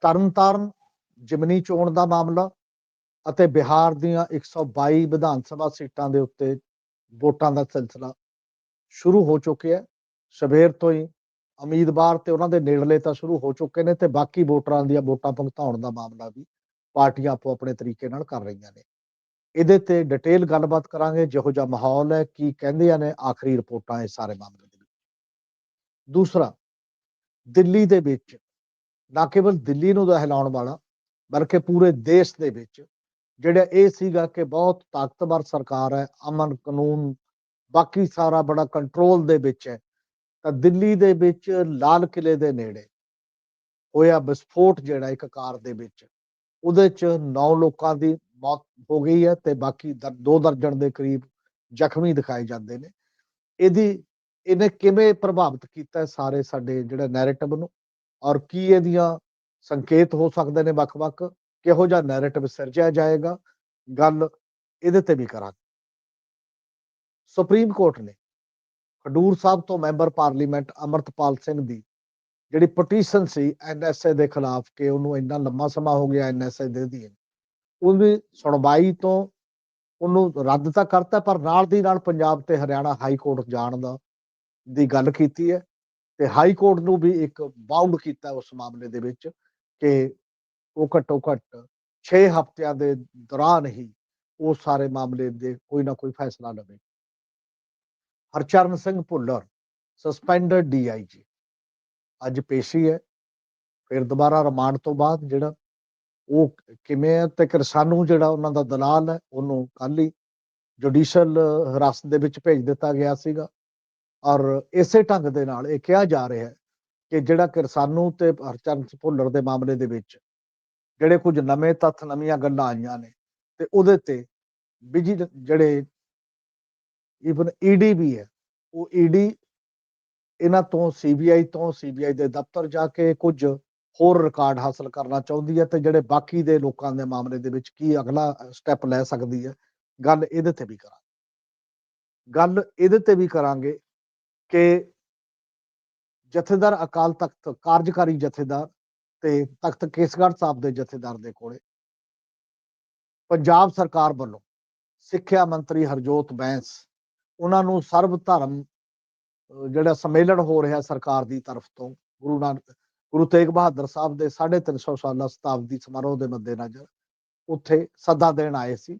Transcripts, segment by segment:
ਤਰਨਤਾਰਨ, ਜਿਮਨੀ ਚੋਣ ਦਾ ਮਾਮਲਾ ਅਤੇ ਬਿਹਾਰ ਦੀਆਂ 122 ਵਿਧਾਨ ਸਭਾ ਸੀਟਾਂ ਦੇ ਉੱਤੇ ਵੋਟਾਂ ਦਾ ਸਿਲਸਿਲਾ ਸ਼ੁਰੂ ਹੋ ਚੁੱਕਿਆ ਹੈ। ਸਵੇਰ ਤੋਂ ਹੀ ਉਮੀਦਵਾਰ ਤੇ ਉਹਨਾਂ ਦੇ ਨੇੜਲੇ ਤਾਂ ਸ਼ੁਰੂ ਹੋ ਚੁੱਕੇ ਨੇ ਤੇ ਬਾਕੀ ਵੋਟਰਾਂ ਦੀਆਂ ਵੋਟਾਂ ਭੁਗਤਾਉਣ ਦਾ ਮਾਮਲਾ ਵੀ ਪਾਰਟੀਆਂ ਆਪੋ ਆਪਣੇ ਤਰੀਕੇ ਨਾਲ ਕਰ ਰਹੀਆਂ ਨੇ। ਇਹਦੇ ਤੇ ਡਿਟੇਲ ਗੱਲਬਾਤ ਕਰਾਂਗੇ, ਜਿਹੋ ਜਿਹਾ ਮਾਹੌਲ ਹੈ, ਕੀ ਕਹਿੰਦੀਆਂ ਨੇ, ਆਖਰੀ ਰਿਪੋਰਟਾਂ ਇਹ ਸਾਰੇ ਮਾਮਲੇ ਦੇ ਵਿੱਚ। ਦੂਸਰਾ, ਦਿੱਲੀ ਦੇ ਵਿੱਚ ਨਾ ਕੇਵਲ ਦਿੱਲੀ ਨੂੰ ਦਹਿਲਾਉਣ ਵਾਲਾ, ਬਲਕਿ ਪੂਰੇ ਦੇਸ਼ ਦੇ ਵਿੱਚ, ਜਿਹੜਾ ਇਹ ਸੀਗਾ ਕਿ ਬਹੁਤ ਤਾਕਤਵਰ ਸਰਕਾਰ ਹੈ, ਅਮਨ ਕਾਨੂੰਨ, ਬਾਕੀ ਸਾਰਾ ਬੜਾ ਕੰਟਰੋਲ ਦੇ ਵਿੱਚ ਹੈ, ਤਾਂ ਦਿੱਲੀ ਦੇ ਵਿੱਚ ਲਾਲ ਕਿਲੇ ਦੇ ਨੇੜੇ ਹੋਇਆ ਵਿਸਫੋਟ ਜਿਹੜਾ ਇੱਕ ਕਾਰ ਦੇ ਵਿੱਚ, ਉਹਦੇ ਚ 9 ਲੋਕਾਂ ਦੀ ਮੌਤ ਹੋ ਗਈ ਹੈ ਤੇ ਬਾਕੀ ਦਰ- ਦੋ ਦਰਜਨ ਦੇ ਕਰੀਬ ਜ਼ਖਮੀ ਦਿਖਾਏ ਜਾਂਦੇ ਨੇ। ਇਹਦੀ, ਇਹਨੇ ਕਿਵੇਂ ਪ੍ਰਭਾਵਿਤ ਕੀਤਾ ਸਾਰੇ ਸਾਡੇ ਜਿਹੜਾ ਨੈਰੇਟਿਵ ਨੂੰ? ਔਰ ਕੀ ਇਹਦੀਆਂ ਸੰਕੇਤ ਹੋ ਸਕਦੇ ਨੇ ਵੱਖ-ਵੱਖ, ਕਿਹੋ ਜਿਹਾ ਨੈਰੇਟਿਵ ਸਿਰਜਿਆ ਜਾਏਗਾ, ਗੱਲ ਇਹਦੇ ਤੇ ਵੀ ਕਰਾਂਗੇ। ਸੁਪਰੀਮ ਕੋਰਟ ਨੇ ਖਡੂਰ ਸਾਹਿਬ ਤੋਂ ਮੈਂਬਰ ਪਾਰਲੀਮੈਂਟ ਅਮਰਤਪਾਲ ਸਿੰਘ ਦੀ ਜਿਹੜੀ ਪਟੀਸ਼ਨ ਸੀ ਐਨਐਸਏ ਦੇ ਖਿਲਾਫ ਕਿ ਉਹਨੂੰ ਇੰਨਾ ਲੰਮਾ ਸਮਾਂ ਹੋ ਗਿਆ ਐਨਐਸਏ ਦੇ ਦੀ ਉਹਦੀ ਸੁਣਵਾਈ ਤੋਂ ਉਹਨੂੰ ਰੱਦ ਤਾਂ ਕਰਤਾ ਪਰ ਨਾਲ ਦੀ ਨਾਲ ਪੰਜਾਬ ਤੇ ਹਰਿਆਣਾ ਹਾਈ ਕੋਰਟ ਜਾਣ ਦਾ, ਦੀ ਗੱਲ ਕੀਤੀ ਹੈ। ਤੇ ਹਾਈ ਕੋਰਟ ਨੂੰ ਵੀ ਇੱਕ ਬਾਉਂਡ ਕੀਤਾ ਉਸ ਮਾਮਲੇ ਦੇ ਵਿੱਚ ਕਿ ਉਹ ਘੱਟੋ ਘੱਟ 6 ਹਫ਼ਤਿਆਂ ਦੇ ਦੌਰਾਨ ਹੀ ਉਹ ਸਾਰੇ ਮਾਮਲੇ ਦੇ ਕੋਈ ਨਾ ਕੋਈ ਫੈਸਲਾ ਲਵੇ। ਹਰਚਰਨ ਸਿੰਘ ਭੁੱਲਰ ਸਸਪੈਂਡਡ ਡੀਆਈਜੀ ਅੱਜ ਪੇਸ਼ੀ ਹੈ। ਫਿਰ ਦੁਬਾਰਾ ਰਿਮਾਂਡ ਤੋਂ ਬਾਅਦ ਜਿਹੜਾ ਉਹ ਕਿਵੇਂ ਹੈ ਤੇ ਕਿਸਾਨੂ ਜਿਹੜਾ ਉਹਨਾਂ ਦਾ ਦਲਾਲ ਹੈ, ਉਹਨੂੰ ਕੱਲ ਹੀ ਜੁਡੀਸ਼ਲ ਹਿਰਾਸਤ ਦੇ ਵਿੱਚ ਭੇਜ ਦਿੱਤਾ ਗਿਆ ਸੀਗਾ। ਔਰ ਇਸੇ ਢੰਗ ਦੇ ਨਾਲ ਇਹ ਕਿਹਾ ਜਾ ਰਿਹਾ ਹੈ ਕਿ ਜਿਹੜਾ ਕਿਰਸਾਨੂ ਤੇ ਹਰਚਰਨ ਭੁੱਲਰ ਦੇ ਮਾਮਲੇ ਦੇ ਵਿੱਚ ਜਿਹੜੇ ਕੁਝ ਨਵੇਂ ਤੱਥ, ਨਵੀਆਂ ਗੱਲਾਂ ਆਈਆਂ ਨੇ ਤੇ ਉਹਦੇ ਤੇ ਬਿਜ਼ੀ ਜਿਹੜੇ ਇਵਨ ਈਡੀ ਵੀ ਹੈ, ਉਹ ਈਡੀ ਇਹਨਾਂ ਤੋਂ ਸੀਬੀਆਈ ਤੋਂ ਸੀਬੀਆਈ ਦੇ ਦਫ਼ਤਰ ਜਾ ਕੇ ਕੁਝ ਹੋਰ ਰਿਕਾਰਡ ਹਾਸਲ ਕਰਨਾ ਚਾਹੁੰਦੀ ਹੈ ਤੇ ਜਿਹੜੇ ਬਾਕੀ ਦੇ ਲੋਕਾਂ ਦੇ ਮਾਮਲੇ ਦੇ ਵਿੱਚ ਕੀ ਅਗਲਾ ਸਟੈਪ ਲੈ ਸਕਦੀ ਹੈ, ਗੱਲ ਇਹਦੇ ਤੇ ਵੀ ਕਰਾਂਗੇ। ਗੱਲ ਇਹਦੇ ਤੇ ਵੀ ਕਰਾਂਗੇ ਕਿ ਜਥੇਦਾਰ ਅਕਾਲ ਤਖਤ, ਕਾਰਜਕਾਰੀ ਜਥੇਦਾਰ ਤੇ ਤਖਤ ਕੇਸਗੜ੍ਹ ਸਾਹਿਬ ਦੇ ਜਥੇਦਾਰ ਦੇ ਕੋਲੇ ਪੰਜਾਬ ਸਰਕਾਰ ਵੱਲੋਂ ਸਿੱਖਿਆ ਮੰਤਰੀ ਹਰਜੋਤ ਬੈਂਸ, ਉਹਨਾਂ ਨੂੰ ਸਰਬ ਧਰਮ ਜਿਹੜਾ ਸੰਮੇਲਨ ਹੋ ਰਿਹਾ ਸਰਕਾਰ ਦੀ ਤਰਫ ਤੋਂ, ਗੁਰੂ ਨਾਨਕ, ਗੁਰੂ ਤੇਗ ਬਹਾਦਰ ਸਾਹਿਬ ਦੇ 350 ਸਾਲਾ ਸ਼ਤਾਬਦੀ ਸਮਾਰੋਹ ਦੇ ਮੱਦੇਨਜ਼ਰ ਉੱਥੇ ਸੱਦਾ ਦੇਣ ਆਏ ਸੀ।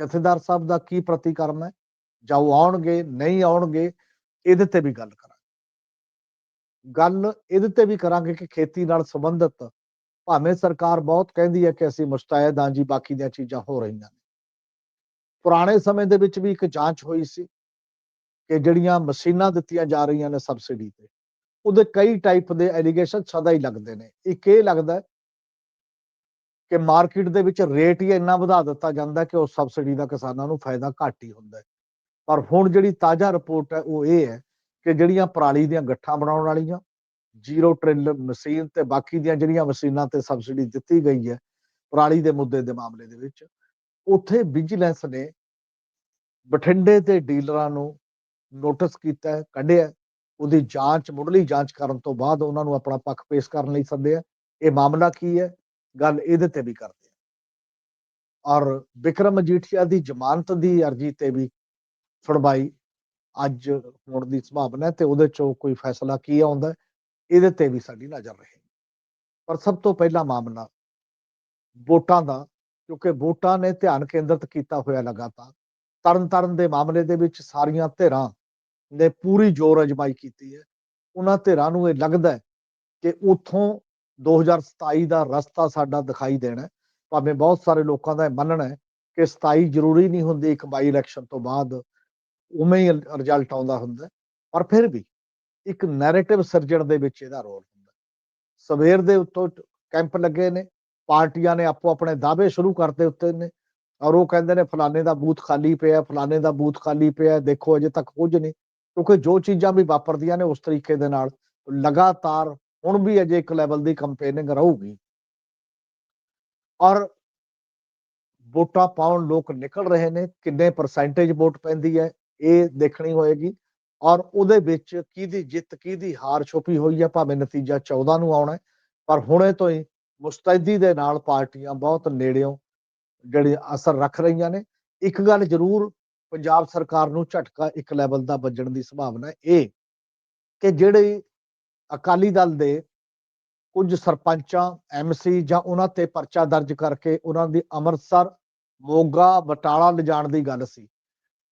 ਜਥੇਦਾਰ ਸਾਹਿਬ ਦਾ ਕੀ ਪ੍ਰਤੀਕਰਮ ਹੈ? ਜਾਂ ਉਹ ਆਉਣਗੇ, ਨਹੀਂ ਆਉਣਗੇ? ਇਹਦੇ ਤੇ ਵੀ ਗੱਲ ਕਰਾਂਗੇ। ਗੱਲ ਇਹਦੇ ਤੇ ਵੀ ਕਰਾਂਗੇ ਕਿ ਖੇਤੀ ਨਾਲ ਸੰਬੰਧਿਤ ਭਾਵੇਂ ਸਰਕਾਰ ਬਹੁਤ ਕਹਿੰਦੀ ਹੈ ਕਿ ਅਸੀਂ ਮੁਸਤੈਦ ਹਾਂ ਜੀ, ਬਾਕੀ ਦੀਆਂ ਚੀਜ਼ਾਂ ਹੋ ਰਹੀਆਂ ਨੇ। ਪੁਰਾਣੇ ਸਮੇਂ ਦੇ ਵਿੱਚ ਵੀ ਇੱਕ ਜਾਂਚ ਹੋਈ ਸੀ ਕਿ ਜਿਹੜੀਆਂ ਮਸ਼ੀਨਾਂ ਦਿੱਤੀਆਂ ਜਾ ਰਹੀਆਂ ਨੇ ਸਬਸਿਡੀ ਤੇ, ਉਹਦੇ ਕਈ ਟਾਈਪ ਦੇ ਐਲੀਗੇਸ਼ਨ ਸਦਾ ਹੀ ਲੱਗਦੇ ਨੇ। ਇੱਕ ਇਹ ਲੱਗਦਾ ਕਿ ਮਾਰਕੀਟ ਦੇ ਵਿੱਚ ਰੇਟ ਹੀ ਇੰਨਾ ਵਧਾ ਦਿੱਤਾ ਜਾਂਦਾ ਕਿ ਉਸ ਸਬਸਿਡੀ ਦਾ ਕਿਸਾਨਾਂ ਨੂੰ ਫਾਇਦਾ ਘੱਟ ਹੀ ਹੁੰਦਾ ਹੈ। ਪਰ ਹੁਣ ਜਿਹੜੀ ਤਾਜ਼ਾ ਰਿਪੋਰਟ ਹੈ ਉਹ ਇਹ ਹੈ ਕਿ ਜਿਹੜੀਆਂ ਪਰਾਲੀ ਦੀਆਂ ਗੱਠਾਂ ਬਣਾਉਣ ਵਾਲੀਆਂ ਜ਼ੀਰੋ ਟ੍ਰਿਲ ਮਸ਼ੀਨ ਤੇ ਬਾਕੀ ਦੀਆਂ ਜਿਹੜੀਆਂ ਮਸ਼ੀਨਾਂ ਤੇ ਸਬਸਿਡੀ ਦਿੱਤੀ ਗਈ ਹੈ ਪਰਾਲੀ ਦੇ ਮੁੱਦੇ ਦੇ ਮਾਮਲੇ ਦੇ ਵਿੱਚ, ਉੱਥੇ ਵਿਜੀਲੈਂਸ ਨੇ ਬਠਿੰਡੇ ਦੇ ਡੀਲਰਾਂ ਨੂੰ ਨੋਟਿਸ ਕੀਤਾ ਕੱਢਿਆ ਉਹਦੀ ਜਾਂਚ, ਮੁੱਢਲੀ ਜਾਂਚ ਕਰਨ ਤੋਂ ਬਾਅਦ ਉਹਨਾਂ ਨੂੰ ਆਪਣਾ ਪੱਖ ਪੇਸ਼ ਕਰਨ ਲਈ ਸੱਦਿਆ ਇਹ ਮਾਮਲਾ ਕੀ ਹੈ? ਗੱਲ ਇਹਦੇ ਤੇ ਵੀ ਕਰਦੇ ਆ ਔਰ ਵਿਕਰਮ ਮਜੀਠੀਆ ਦੀ ਜ਼ਮਾਨਤ ਦੀ ਅਰਜ਼ੀ ਤੇ ਵੀ ਸੁਣਵਾਈ ਅੱਜ ਹੋਣ ਦੀ ਸੰਭਾਵਨਾ ਹੈ ਤੇ ਉਹਦੇ ਚੋਂ ਕੋਈ ਫੈਸਲਾ ਕੀ ਆਉਂਦਾ ਇਹਦੇ ਤੇ ਵੀ ਸਾਡੀ ਨਜ਼ਰ ਰਹੇਗੀ। ਪਰ ਸਭ ਤੋਂ ਪਹਿਲਾ ਮਾਮਲਾ, ਵੋਟਾਂ ਦਾ, ਕਿਉਂਕਿ ਵੋਟਾਂ ਨੇ ਧਿਆਨ ਕੇਂਦਰਿਤ ਕੀਤਾ ਹੋਇਆ ਲਗਾਤਾਰ ਤਰਨ ਤਾਰਨ ਦੇ ਮਾਮਲੇ ਦੇ ਵਿੱਚ ਸਾਰੀਆਂ ਧਿਰਾਂ ਨੇ ਪੂਰੀ ਜ਼ੋਰ ਅਜਮਾਈ ਕੀਤੀ ਹੈ। ਉਹਨਾਂ ਧਿਰਾਂ ਨੂੰ ਇਹ ਲੱਗਦਾ ਹੈ ਕਿ ਉਥੋਂ 2027 ਦਾ ਰਸਤਾ ਸਾਡਾ ਦਿਖਾਈ ਦੇਣਾ ਭਾਵੇਂ ਬਹੁਤ ਸਾਰੇ ਲੋਕਾਂ ਦਾ ਇਹ ਮੰਨਣਾ ਹੈ ਕਿ 27 ਜ਼ਰੂਰੀ ਨਹੀਂ ਹੁੰਦੀ ਇੱਕ ਬਾਈ ਇਲੈਕਸ਼ਨ ਤੋਂ ਬਾਅਦ ਉਵੇਂ ਹੀ ਰਿਜ਼ਲਟ ਆਉਂਦਾ ਹੁੰਦਾ। ਹੈ। ਪਰ ਫਿਰ ਵੀ ਇੱਕ ਨੈਰੇਟਿਵ ਸਿਰਜਣ ਦੇ ਵਿੱਚ ਇਹਦਾ ਰੋਲ ਹੁੰਦਾ। ਸਵੇਰ ਦੇ ਉੱਤੋਂ ਕੈਂਪ ਲੱਗੇ ਨੇ, ਪਾਰਟੀਆਂ ਨੇ ਆਪੋ ਆਪਣੇ ਦਾਅਵੇ ਸ਼ੁਰੂ ਕਰਤੇ ਉੱਤੇ ਨੇ ਔਰ ਉਹ ਕਹਿੰਦੇ ਨੇ, ਫਲਾਣੇ ਦਾ ਬੂਥ ਖਾਲੀ ਪਿਆ, ਫਲਾਣੇ ਦਾ ਬੂਥ ਖਾਲੀ ਪਿਆ, ਦੇਖੋ ਅਜੇ ਤੱਕ ਕੁਝ ਨਹੀਂ। ਕਿਉਂਕਿ ਜੋ ਚੀਜ਼ਾਂ ਵੀ ਵਾਪਰਦੀਆਂ ਨੇ ਉਸ ਤਰੀਕੇ ਦੇ ਨਾਲ, ਲਗਾਤਾਰ ਹੁਣ ਵੀ ਅਜੇ ਇੱਕ ਲੈਵਲ ਦੀ ਕੰਪੇਨਿੰਗ ਰਹੂਗੀ। ਔਰ ਵੋਟਾਂ ਪਾਉਣ ਲੋਕ ਨਿਕਲ ਰਹੇ ਨੇ, ਕਿੰਨੇ ਪਰਸੈਂਟੇਜ ਵੋਟ ਪੈਂਦੀ ਹੈ ਇਹ ਦੇਖਣੀ ਹੋਏਗੀ ਔਰ ਉਹਦੇ ਵਿੱਚ ਕਿਹਦੀ ਜਿੱਤ, ਕਿਹਦੀ ਹਾਰ ਛੁਪੀ ਹੋਈ ਹੈ ਭਾਵੇਂ ਨਤੀਜਾ 14 ਨੂੰ ਆਉਣਾ ਪਰ ਹੁਣੇ ਤੋਂ ਹੀ ਮੁਸਤੈਦੀ ਦੇ ਨਾਲ ਪਾਰਟੀਆਂ ਬਹੁਤ ਨੇੜਿਓਂ ਜਿਹੜੇ ਅਸਰ ਰੱਖ ਰਹੀਆਂ ਨੇ। ਇੱਕ ਗੱਲ ਜ਼ਰੂਰ ਪੰਜਾਬ ਸਰਕਾਰ ਨੂੰ ਝਟਕਾ ਇੱਕ ਲੈਵਲ ਦਾ ਵੱਜਣ ਦੀ ਸੰਭਾਵਨਾ ਇਹ ਕਿ ਜਿਹੜੇ ਅਕਾਲੀ ਦਲ ਦੇ ਕੁਝ ਸਰਪੰਚਾਂ ਐਮਸੀ ਜਾਂ ਉਹਨਾਂ ਤੇ ਪਰਚਾ ਦਰਜ ਕਰਕੇ ਉਹਨਾਂ ਦੀ ਅੰਮ੍ਰਿਤਸਰ ਮੋਗਾ ਬਟਾਲਾ ਲਿਜਾਣ ਦੀ ਗੱਲ ਸੀ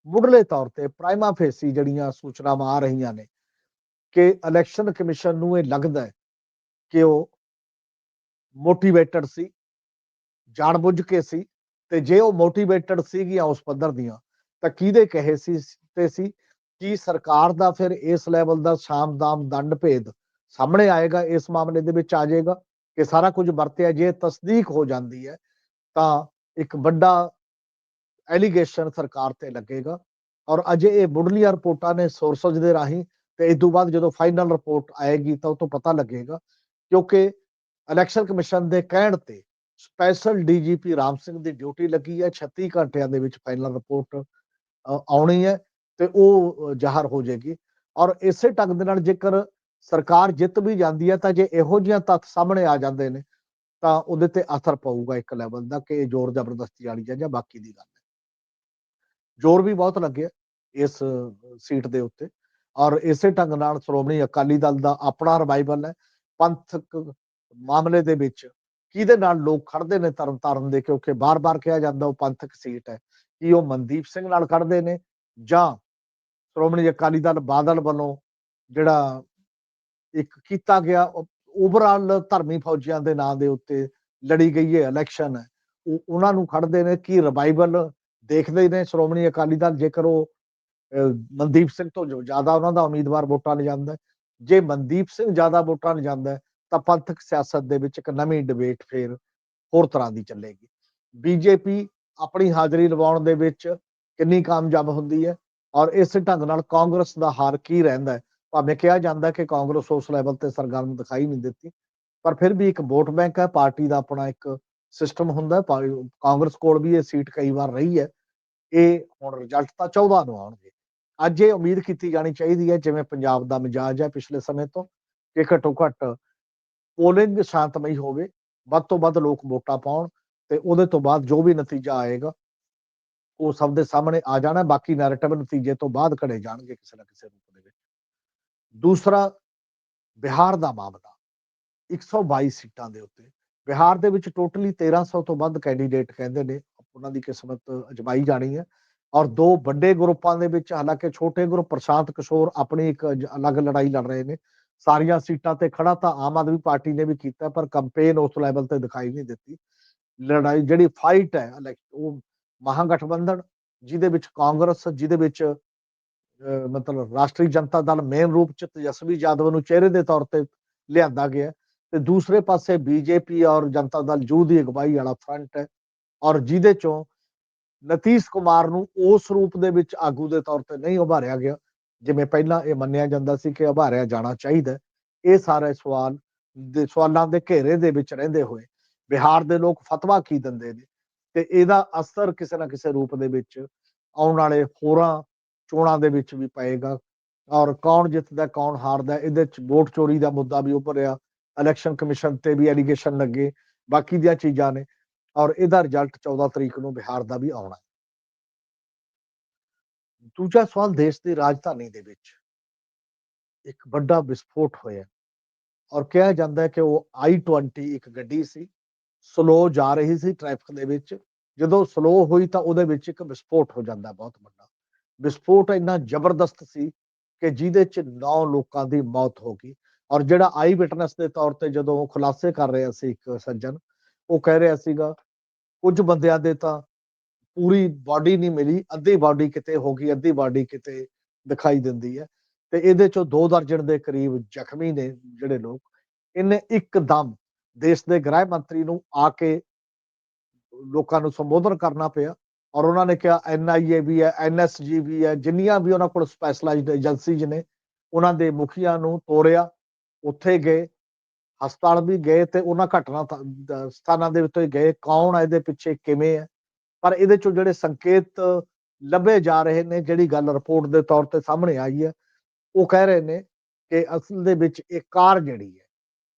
ਮੁੱਢਲੇ ਤੌਰ ਤੇ ਪ੍ਰਾਈਮਾ ਫੇਸੀ ਜਿਹੜੀਆਂ ਸੂਚਨਾਵਾਂ ਆ ਰਹੀਆਂ ਨੇ ਕਿ ਇਲੈਕਸ਼ਨ ਕਮਿਸ਼ਨ ਨੂੰ ਇਹ ਲੱਗਦਾ ਹੈ ਕਿ ਉਹ ਮੋਟੀਵੇਟਡ ਸੀ, ਜਾਣਬੁੱਝ ਕੇ ਸੀ ਤੇ ਜੇ ਉਹ ਮੋਟੀਵੇਟਡ ਸੀਗੀਆਂ ਉਸ ਪੱਧਰ ਦੀਆਂ ਤਾਂ ਕਿਹਦੇ ਕਹੇ ਸੀ ਤੇ ਸੀ? ਕੀ ਸਰਕਾਰ ਦਾ ਫਿਰ ਇਸ ਲੈਵਲ ਦਾ ਸ਼ਾਮਦਾਮ ਦੰਡ ਭੇਦ ਸਾਹਮਣੇ ਆਏਗਾ, ਇਸ ਮਾਮਲੇ ਦੇ ਵਿੱਚ ਆ ਜਾਏਗਾ ਕਿ ਸਾਰਾ ਕੁਝ ਵਰਤਿਆ ਜੇ ਤਸਦੀਕ ਹੋ ਜਾਂਦੀ ਹੈ ਤਾਂ ਇੱਕ ਵੱਡਾ ਐਲੀਗੇਸ਼ਨ ਸਰਕਾਰ ਤੇ ਲੱਗੇਗਾ। ਔਰ ਅਜੇ ਇਹ ਮੁੱਢਲੀਆਂ ਰਿਪੋਰਟਾਂ ਨੇ ਸੋਰਸਸ ਦੇ ਰਾਹੀਂ ਤੇ ਇਸ ਤੋਂ ਬਾਅਦ ਜਦੋਂ ਫਾਈਨਲ ਰਿਪੋਰਟ ਆਏਗੀ ਤਾਂ ਉਹ ਤੋਂ ਪਤਾ ਲੱਗੇਗਾ। ਕਿਉਂਕਿ ਇਲੈਕਸ਼ਨ ਕਮਿਸ਼ਨ ਦੇ ਕਹਿਣ ਤੇ ਸਪੈਸ਼ਲ ਡੀਜੀਪੀ ਰਾਮ ਸਿੰਘ ਦੀ ਡਿਊਟੀ ਲੱਗੀ ਹੈ 36 ਘੰਟਿਆਂ ਦੇ ਵਿੱਚ ਫਾਈਨਲ ਰਿਪੋਰਟ ਆਉਣੀ ਹੈ ਤੇ ਉਹ ਜ਼ਾਹਰ ਹੋ ਜਾਏਗੀ। ਔਰ ਇਸੇ ਢੰਗ ਦੇ ਨਾਲ ਜੇਕਰ ਸਰਕਾਰ ਜਿੱਤ ਵੀ ਜਾਂਦੀ ਹੈ ਤਾਂ ਜੇ ਇਹੋ ਜਿਹੀਆਂ ਤੱਥ ਸਾਹਮਣੇ ਆ ਜਾਂਦੇ ਨੇ ਤਾਂ ਉਹਦੇ ਤੇ ਅਸਰ ਪਊਗਾ ਇੱਕ ਲੈਵਲ ਦਾ ਕਿ ਇਹ ਜ਼ੋਰ ਜ਼ਬਰਦਸਤੀ ਵਾਲੀ ਹੈ ਜਾਂ ਬਾਕੀ ਦੀ ਗੱਲ। ਜ਼ੋਰ ਵੀ ਬਹੁਤ ਲੱਗਿਆ ਇਸ ਸੀਟ ਦੇ ਉੱਤੇ। ਔਰ ਇਸੇ ਢੰਗ ਨਾਲ ਸ਼੍ਰੋਮਣੀ ਅਕਾਲੀ ਦਲ ਦਾ ਆਪਣਾ ਰਿਵਾਈਵਲ ਹੈ। ਪੰਥਕ ਮਾਮਲੇ ਦੇ ਵਿੱਚ ਕਿਹਦੇ ਨਾਲ ਲੋਕ ਖੜਦੇ ਨੇ ਤਰਨ ਤਾਰਨ ਦੇ? ਕਿਉਂਕਿ ਬਾਰ-ਬਾਰ ਕਿਹਾ ਜਾਂਦਾ ਉਹ ਪੰਥਕ ਸੀਟ ਹੈ। ਕਿ ਉਹ ਮਨਦੀਪ ਸਿੰਘ ਨਾਲ ਖੜਦੇ ਨੇ ਜਾਂ ਸ਼੍ਰੋਮਣੀ ਅਕਾਲੀ ਦਲ ਬਾਦਲ ਵੱਲੋਂ ਜਿਹੜਾ ਇੱਕ ਕੀਤਾ ਗਿਆ ਓਵਰਆਲ ਧਰਮੀ ਫੌਜੀਆਂ ਦੇ ਨਾਂ ਦੇ ਉੱਤੇ ਲੜੀ ਗਈ ਹੈ ਇਲੈਕਸ਼ਨ ਹੈ। ਉਹ ਉਹਨਾਂ ਨੂੰ ਖੜਦੇ ਨੇ। ਕਿ ਰਿਵਾਈਵਲ ਦੇਖਦੇ ਨੇ ਸ਼੍ਰੋਮਣੀ ਅਕਾਲੀ ਦਲ ਜੇਕਰ ਉਹ ਮਨਦੀਪ ਸਿੰਘ ਤੋਂ ਜ਼ਿਆਦਾ ਉਹਨਾਂ ਦਾ ਉਮੀਦਵਾਰ ਵੋਟਾਂ ਲਿਜਾਂਦਾ ਹੈ। ਜੇ ਮਨਦੀਪ ਸਿੰਘ ਜ਼ਿਆਦਾ ਵੋਟਾਂ ਲਿਜਾਂਦਾ ਹੈ, ਤਾਂ ਪੰਥਕ ਸਿਆਸਤ ਦੇ ਵਿੱਚ ਇੱਕ ਨਵੀਂ ਡਿਬੇਟ ਫੇਰ ਹੋਰ ਤਰ੍ਹਾਂ ਦੀ ਚੱਲੇਗੀ ਬੀਜੇਪੀ ਆਪਣੀ ਹਾਜ਼ਰੀ ਲਵਾਉਣ ਦੇ ਵਿੱਚ ਕਿੰਨੀ ਕਾਮਯਾਬ ਹੁੰਦੀ ਹੈ ਔਰ ਇਸ ਢੰਗ ਨਾਲ ਕਾਂਗਰਸ ਦਾ ਹਾਰ ਕੀ ਰਹਿੰਦਾ ਹੈ ਭਾਵੇਂ ਕਿਹਾ ਜਾਂਦਾ ਕਿ ਕਾਂਗਰਸ ਉਸ ਲੈਵਲ ਤੇ ਸਰਗਰਮ ਦਿਖਾਈ ਨਹੀਂ ਦਿੱਤੀ ਪਰ ਫਿਰ ਵੀ ਇੱਕ ਵੋਟ ਬੈਂਕ ਹੈ ਪਾਰਟੀ ਦਾ ਆਪਣਾ ਇੱਕ ਸਿਸਟਮ ਹੁੰਦਾ ਕਾਂਗਰਸ ਕੋਲ ਵੀ ਇਹ ਸੀਟ ਕਈ ਵਾਰ ਰਹੀ ਹੈ, ਇਹ ਹੁਣ ਰਿਜ਼ਲਟ ਤਾਂ 14 ਨੂੰ ਆਉਣਗੇ। ਅੱਜ ਇਹ ਉਮੀਦ ਕੀਤੀ ਜਾਣੀ ਚਾਹੀਦੀ ਹੈ, ਜਿਵੇਂ ਪੰਜਾਬ ਦਾ ਮਿਜਾਜ ਹੈ ਪਿਛਲੇ ਸਮੇਂ ਤੋਂ, ਕਿ ਘੱਟੋ ਘੱਟ ਪੋਲਿੰਗ ਸ਼ਾਂਤਮਈ ਹੋਵੇ, ਵੱਧ ਤੋਂ ਵੱਧ ਲੋਕ ਵੋਟਾਂ ਪਾਉਣ ਤੇ ਉਹਦੇ ਤੋਂ ਬਾਅਦ ਜੋ ਵੀ ਨਤੀਜਾ ਆਏਗਾ, ਉਹ ਸਭ ਦੇ ਸਾਹਮਣੇ ਆ ਜਾਣਾ, ਬਾਕੀ ਨੈਰੇਟਿਵ ਨਤੀਜੇ ਤੋਂ ਬਾਅਦ ਘੜੇ ਜਾਣਗੇ ਕਿਸੇ ਨਾ ਕਿਸੇ ਰੂਪ ਦੇ ਵਿੱਚ। ਦੂਸਰਾ, ਬਿਹਾਰ ਦਾ ਮਾਮਲਾ 122 ਸੀਟਾਂ ਦੇ ਉੱਤੇ ਬਿਹਾਰ ਦੇ ਵਿੱਚ ਟੋਟਲੀ 1300 ਤੋਂ ਵੱਧ ਕੈਂਡੀਡੇਟ ਕਹਿੰਦੇ ਨੇ ਉਹਨਾਂ ਦੀ ਕਿਸਮਤ ਅਜਮਾਈ ਜਾਣੀ ਹੈ। ਔਰ ਦੋ ਵੱਡੇ ਗਰੁੱਪਾਂ ਦੇ ਵਿੱਚ ਹਾਲਾਂਕਿ ਛੋਟੇ ਗਰੁੱਪ ਪ੍ਰਸ਼ਾਂਤ ਕਿਸ਼ੋਰ ਆਪਣੀ ਇੱਕ ਅਲੱਗ ਲੜਾਈ ਲੜ ਰਹੇ ਨੇ। ਸਾਰੀਆਂ ਸੀਟਾਂ ਤੇ ਖੜਾ ਤਾਂ ਆਮ ਆਦਮੀ ਪਾਰਟੀ ਨੇ ਵੀ ਕੀਤਾ ਪਰ ਕੰਪੇਨ ਉਸ ਲੈਵਲ ਤੇ ਦਿਖਾਈ ਨਹੀਂ ਦਿੱਤੀ। ਲੜਾਈ ਜਿਹੜੀ ਫਾਈਟ ਹੈ ਉਹ ਮਹਾਗਠਬੰਧਨ ਜਿਹਦੇ ਵਿੱਚ ਕਾਂਗਰਸ ਜਿਹਦੇ ਵਿੱਚ ਅਹ, ਮਤਲਬ ਰਾਸ਼ਟਰੀ ਜਨਤਾ ਦਲ ਮੇਨ ਰੂਪ ਚ ਤੇਜਸਵੀ ਯਾਦਵ ਨੂੰ ਚਿਹਰੇ ਦੇ ਤੌਰ ਤੇ ਲਿਆਂਦਾ ਗਿਆ। ਤੇ ਦੂਸਰੇ ਪਾਸੇ ਬੀਜੇਪੀ ਔਰ ਜਨਤਾ ਦਲ ਜੂ ਦੀ ਅਗਵਾਈ ਵਾਲਾ ਫਰੰਟ ਹੈ ਔਰ ਜਿਹਦੇ ਚੋਂ ਨਤੀਸ਼ ਕੁਮਾਰ ਨੂੰ ਉਸ ਰੂਪ ਦੇ ਵਿੱਚ ਆਗੂ ਦੇ ਤੌਰ ਤੇ ਨਹੀਂ ਉਭਾਰਿਆ ਗਿਆ, ਜਿਵੇਂ ਪਹਿਲਾਂ ਇਹ ਮੰਨਿਆ ਜਾਂਦਾ ਸੀ ਕਿ ਉਭਾਰਿਆ ਜਾਣਾ ਚਾਹੀਦਾ ਇਹ ਸਾਰੇ ਸਵਾਲ ਦੇ ਸਵਾਲਾਂ ਦੇ ਘੇਰੇ ਦੇ ਵਿੱਚ ਰਹਿੰਦੇ ਹੋਏ ਬਿਹਾਰ ਦੇ ਲੋਕ ਫਤਵਾ ਕੀ ਦਿੰਦੇ ਨੇ ਤੇ ਇਹਦਾ ਅਸਰ ਕਿਸੇ ਨਾ ਕਿਸੇ ਰੂਪ ਦੇ ਵਿੱਚ ਆਉਣ ਵਾਲੇ ਹੋਰਾਂ ਚੋਣਾਂ ਦੇ ਵਿੱਚ ਵੀ ਪਏਗਾ। ਔਰ ਕੌਣ ਜਿੱਤਦਾ, ਕੌਣ ਹਾਰਦਾ, ਇਹਦੇ ਚ ਵੋਟ ਚੋਰੀ ਦਾ ਮੁੱਦਾ ਵੀ ਉੱਭਰਿਆ। ਇਲੈਕਸ਼ਨ ਕਮਿਸ਼ਨ ਤੇ ਵੀ ਐਲੀਗੇਸ਼ਨ ਲੱਗੇ, ਬਾਕੀ ਦੀਆਂ ਚੀਜ਼ਾਂ ਨੇ। ਔਰ ਇਹਦਾ ਰਿਜ਼ਲਟ 14 ਤਰੀਕ ਨੂੰ ਬਿਹਾਰ ਦਾ ਵੀ ਆਉਣਾ ਹੈ। ਦੂਜਾ ਸਵਾਲ ਦੇਸ਼ ਦੀ ਰਾਜਧਾਨੀ ਦੇ ਵਿੱਚ ਇੱਕ ਵੱਡਾ ਵਿਸਫੋਟ ਹੋਇਆ। ਔਰ ਕਿਹਾ ਜਾਂਦਾ ਹੈ ਕਿ ਉਹ i20 ਇੱਕ ਗੱਡੀ ਸੀ, ਸਲੋ ਜਾ ਰਹੀ ਸੀ ਟ੍ਰੈਫਿਕ ਦੇ ਵਿੱਚ। ਜਦੋਂ ਸਲੋ ਹੋਈ ਤਾਂ ਉਹਦੇ ਵਿੱਚ ਇੱਕ ਵਿਸਫੋਟ ਹੋ ਜਾਂਦਾ ਬਹੁਤ ਵੱਡਾ। ਵਿਸਫੋਟ ਇੰਨਾ ਜ਼ਬਰਦਸਤ ਸੀ ਕਿ ਜਿਹਦੇ ਚ 9 ਲੋਕਾਂ ਦੀ ਮੌਤ ਹੋ ਗਈ। ਔਰ ਜਿਹੜਾ ਆਈ ਵਿਟਨੈਸ ਦੇ ਤੌਰ ਤੇ ਜਦੋਂ ਉਹ ਖੁਲਾਸੇ ਕਰ ਰਿਹਾ ਸੀ ਇੱਕ ਸੱਜਣ, ਉਹ ਕਹਿ ਰਿਹਾ ਸੀਗਾ, ਕੁਝ ਬੰਦਿਆਂ ਦੇ ਤਾਂ ਪੂਰੀ ਬਾਡੀ ਨਹੀਂ ਮਿਲੀ, ਅੱਧੀ ਬਾਡੀ ਕਿਤੇ ਹੋ ਗਈ, ਅੱਧੀ ਬਾਡੀ ਕਿਤੇ ਦਿਖਾਈ ਦਿੰਦੀ ਹੈ ਤੇ ਇਹਦੇ ਚੋਂ ਦੋ ਦਰਜਨ ਦੇ ਕਰੀਬ ਜ਼ਖਮੀ ਨੇ ਜਿਹੜੇ ਲੋਕ, ਇਹਨੇ ਇੱਕਦਮ ਦੇਸ਼ ਦੇ ਗ੍ਰਹਿ ਮੰਤਰੀ ਨੂੰ ਆ ਕੇ ਲੋਕਾਂ ਨੂੰ ਸੰਬੋਧਨ ਕਰਨਾ ਪਿਆ ਔਰ ਉਹਨਾਂ ਨੇ ਕਿਹਾ ਐਨਆਈਏ ਵੀ ਹੈ ਐਨਐਸਜੀ ਵੀ ਹੈ, ਜਿੰਨੀਆਂ ਵੀ ਉਹਨਾਂ ਕੋਲ ਸਪੈਸ਼ਲਾਈਜ਼ਡ ਏਜੰਸੀਜ਼ ਨੇ, ਉਹਨਾਂ ਦੇ ਮੁਖੀਆਂ ਨੂੰ ਤੋਰਿਆ ਉੱਥੇ ਗਏ, ਹਸਪਤਾਲ ਵੀ ਗਏ ਤੇ ਉਹਨਾਂ ਘਟਨਾ ਸਥਾਨਾਂ ਦੇ ਉੱਤੇ ਗਏ, ਕੌਣ ਹੈ ਇਹਦੇ ਪਿੱਛੇ, ਕਿਵੇਂ ਹੈ ਪਰ ਇਹਦੇ ਚੋਂ ਜਿਹੜੇ ਸੰਕੇਤ ਲੱਭੇ ਜਾ ਰਹੇ ਨੇ, ਜਿਹੜੀ ਗੱਲ ਰਿਪੋਰਟ ਦੇ ਤੌਰ ਤੇ ਸਾਹਮਣੇ ਆਈ ਹੈ ਉਹ ਕਹਿ ਰਹੇ ਨੇ ਕਿ ਅਸਲ ਦੇ ਵਿੱਚ ਇਹ ਕਾਰ ਜਿਹੜੀ ਹੈ,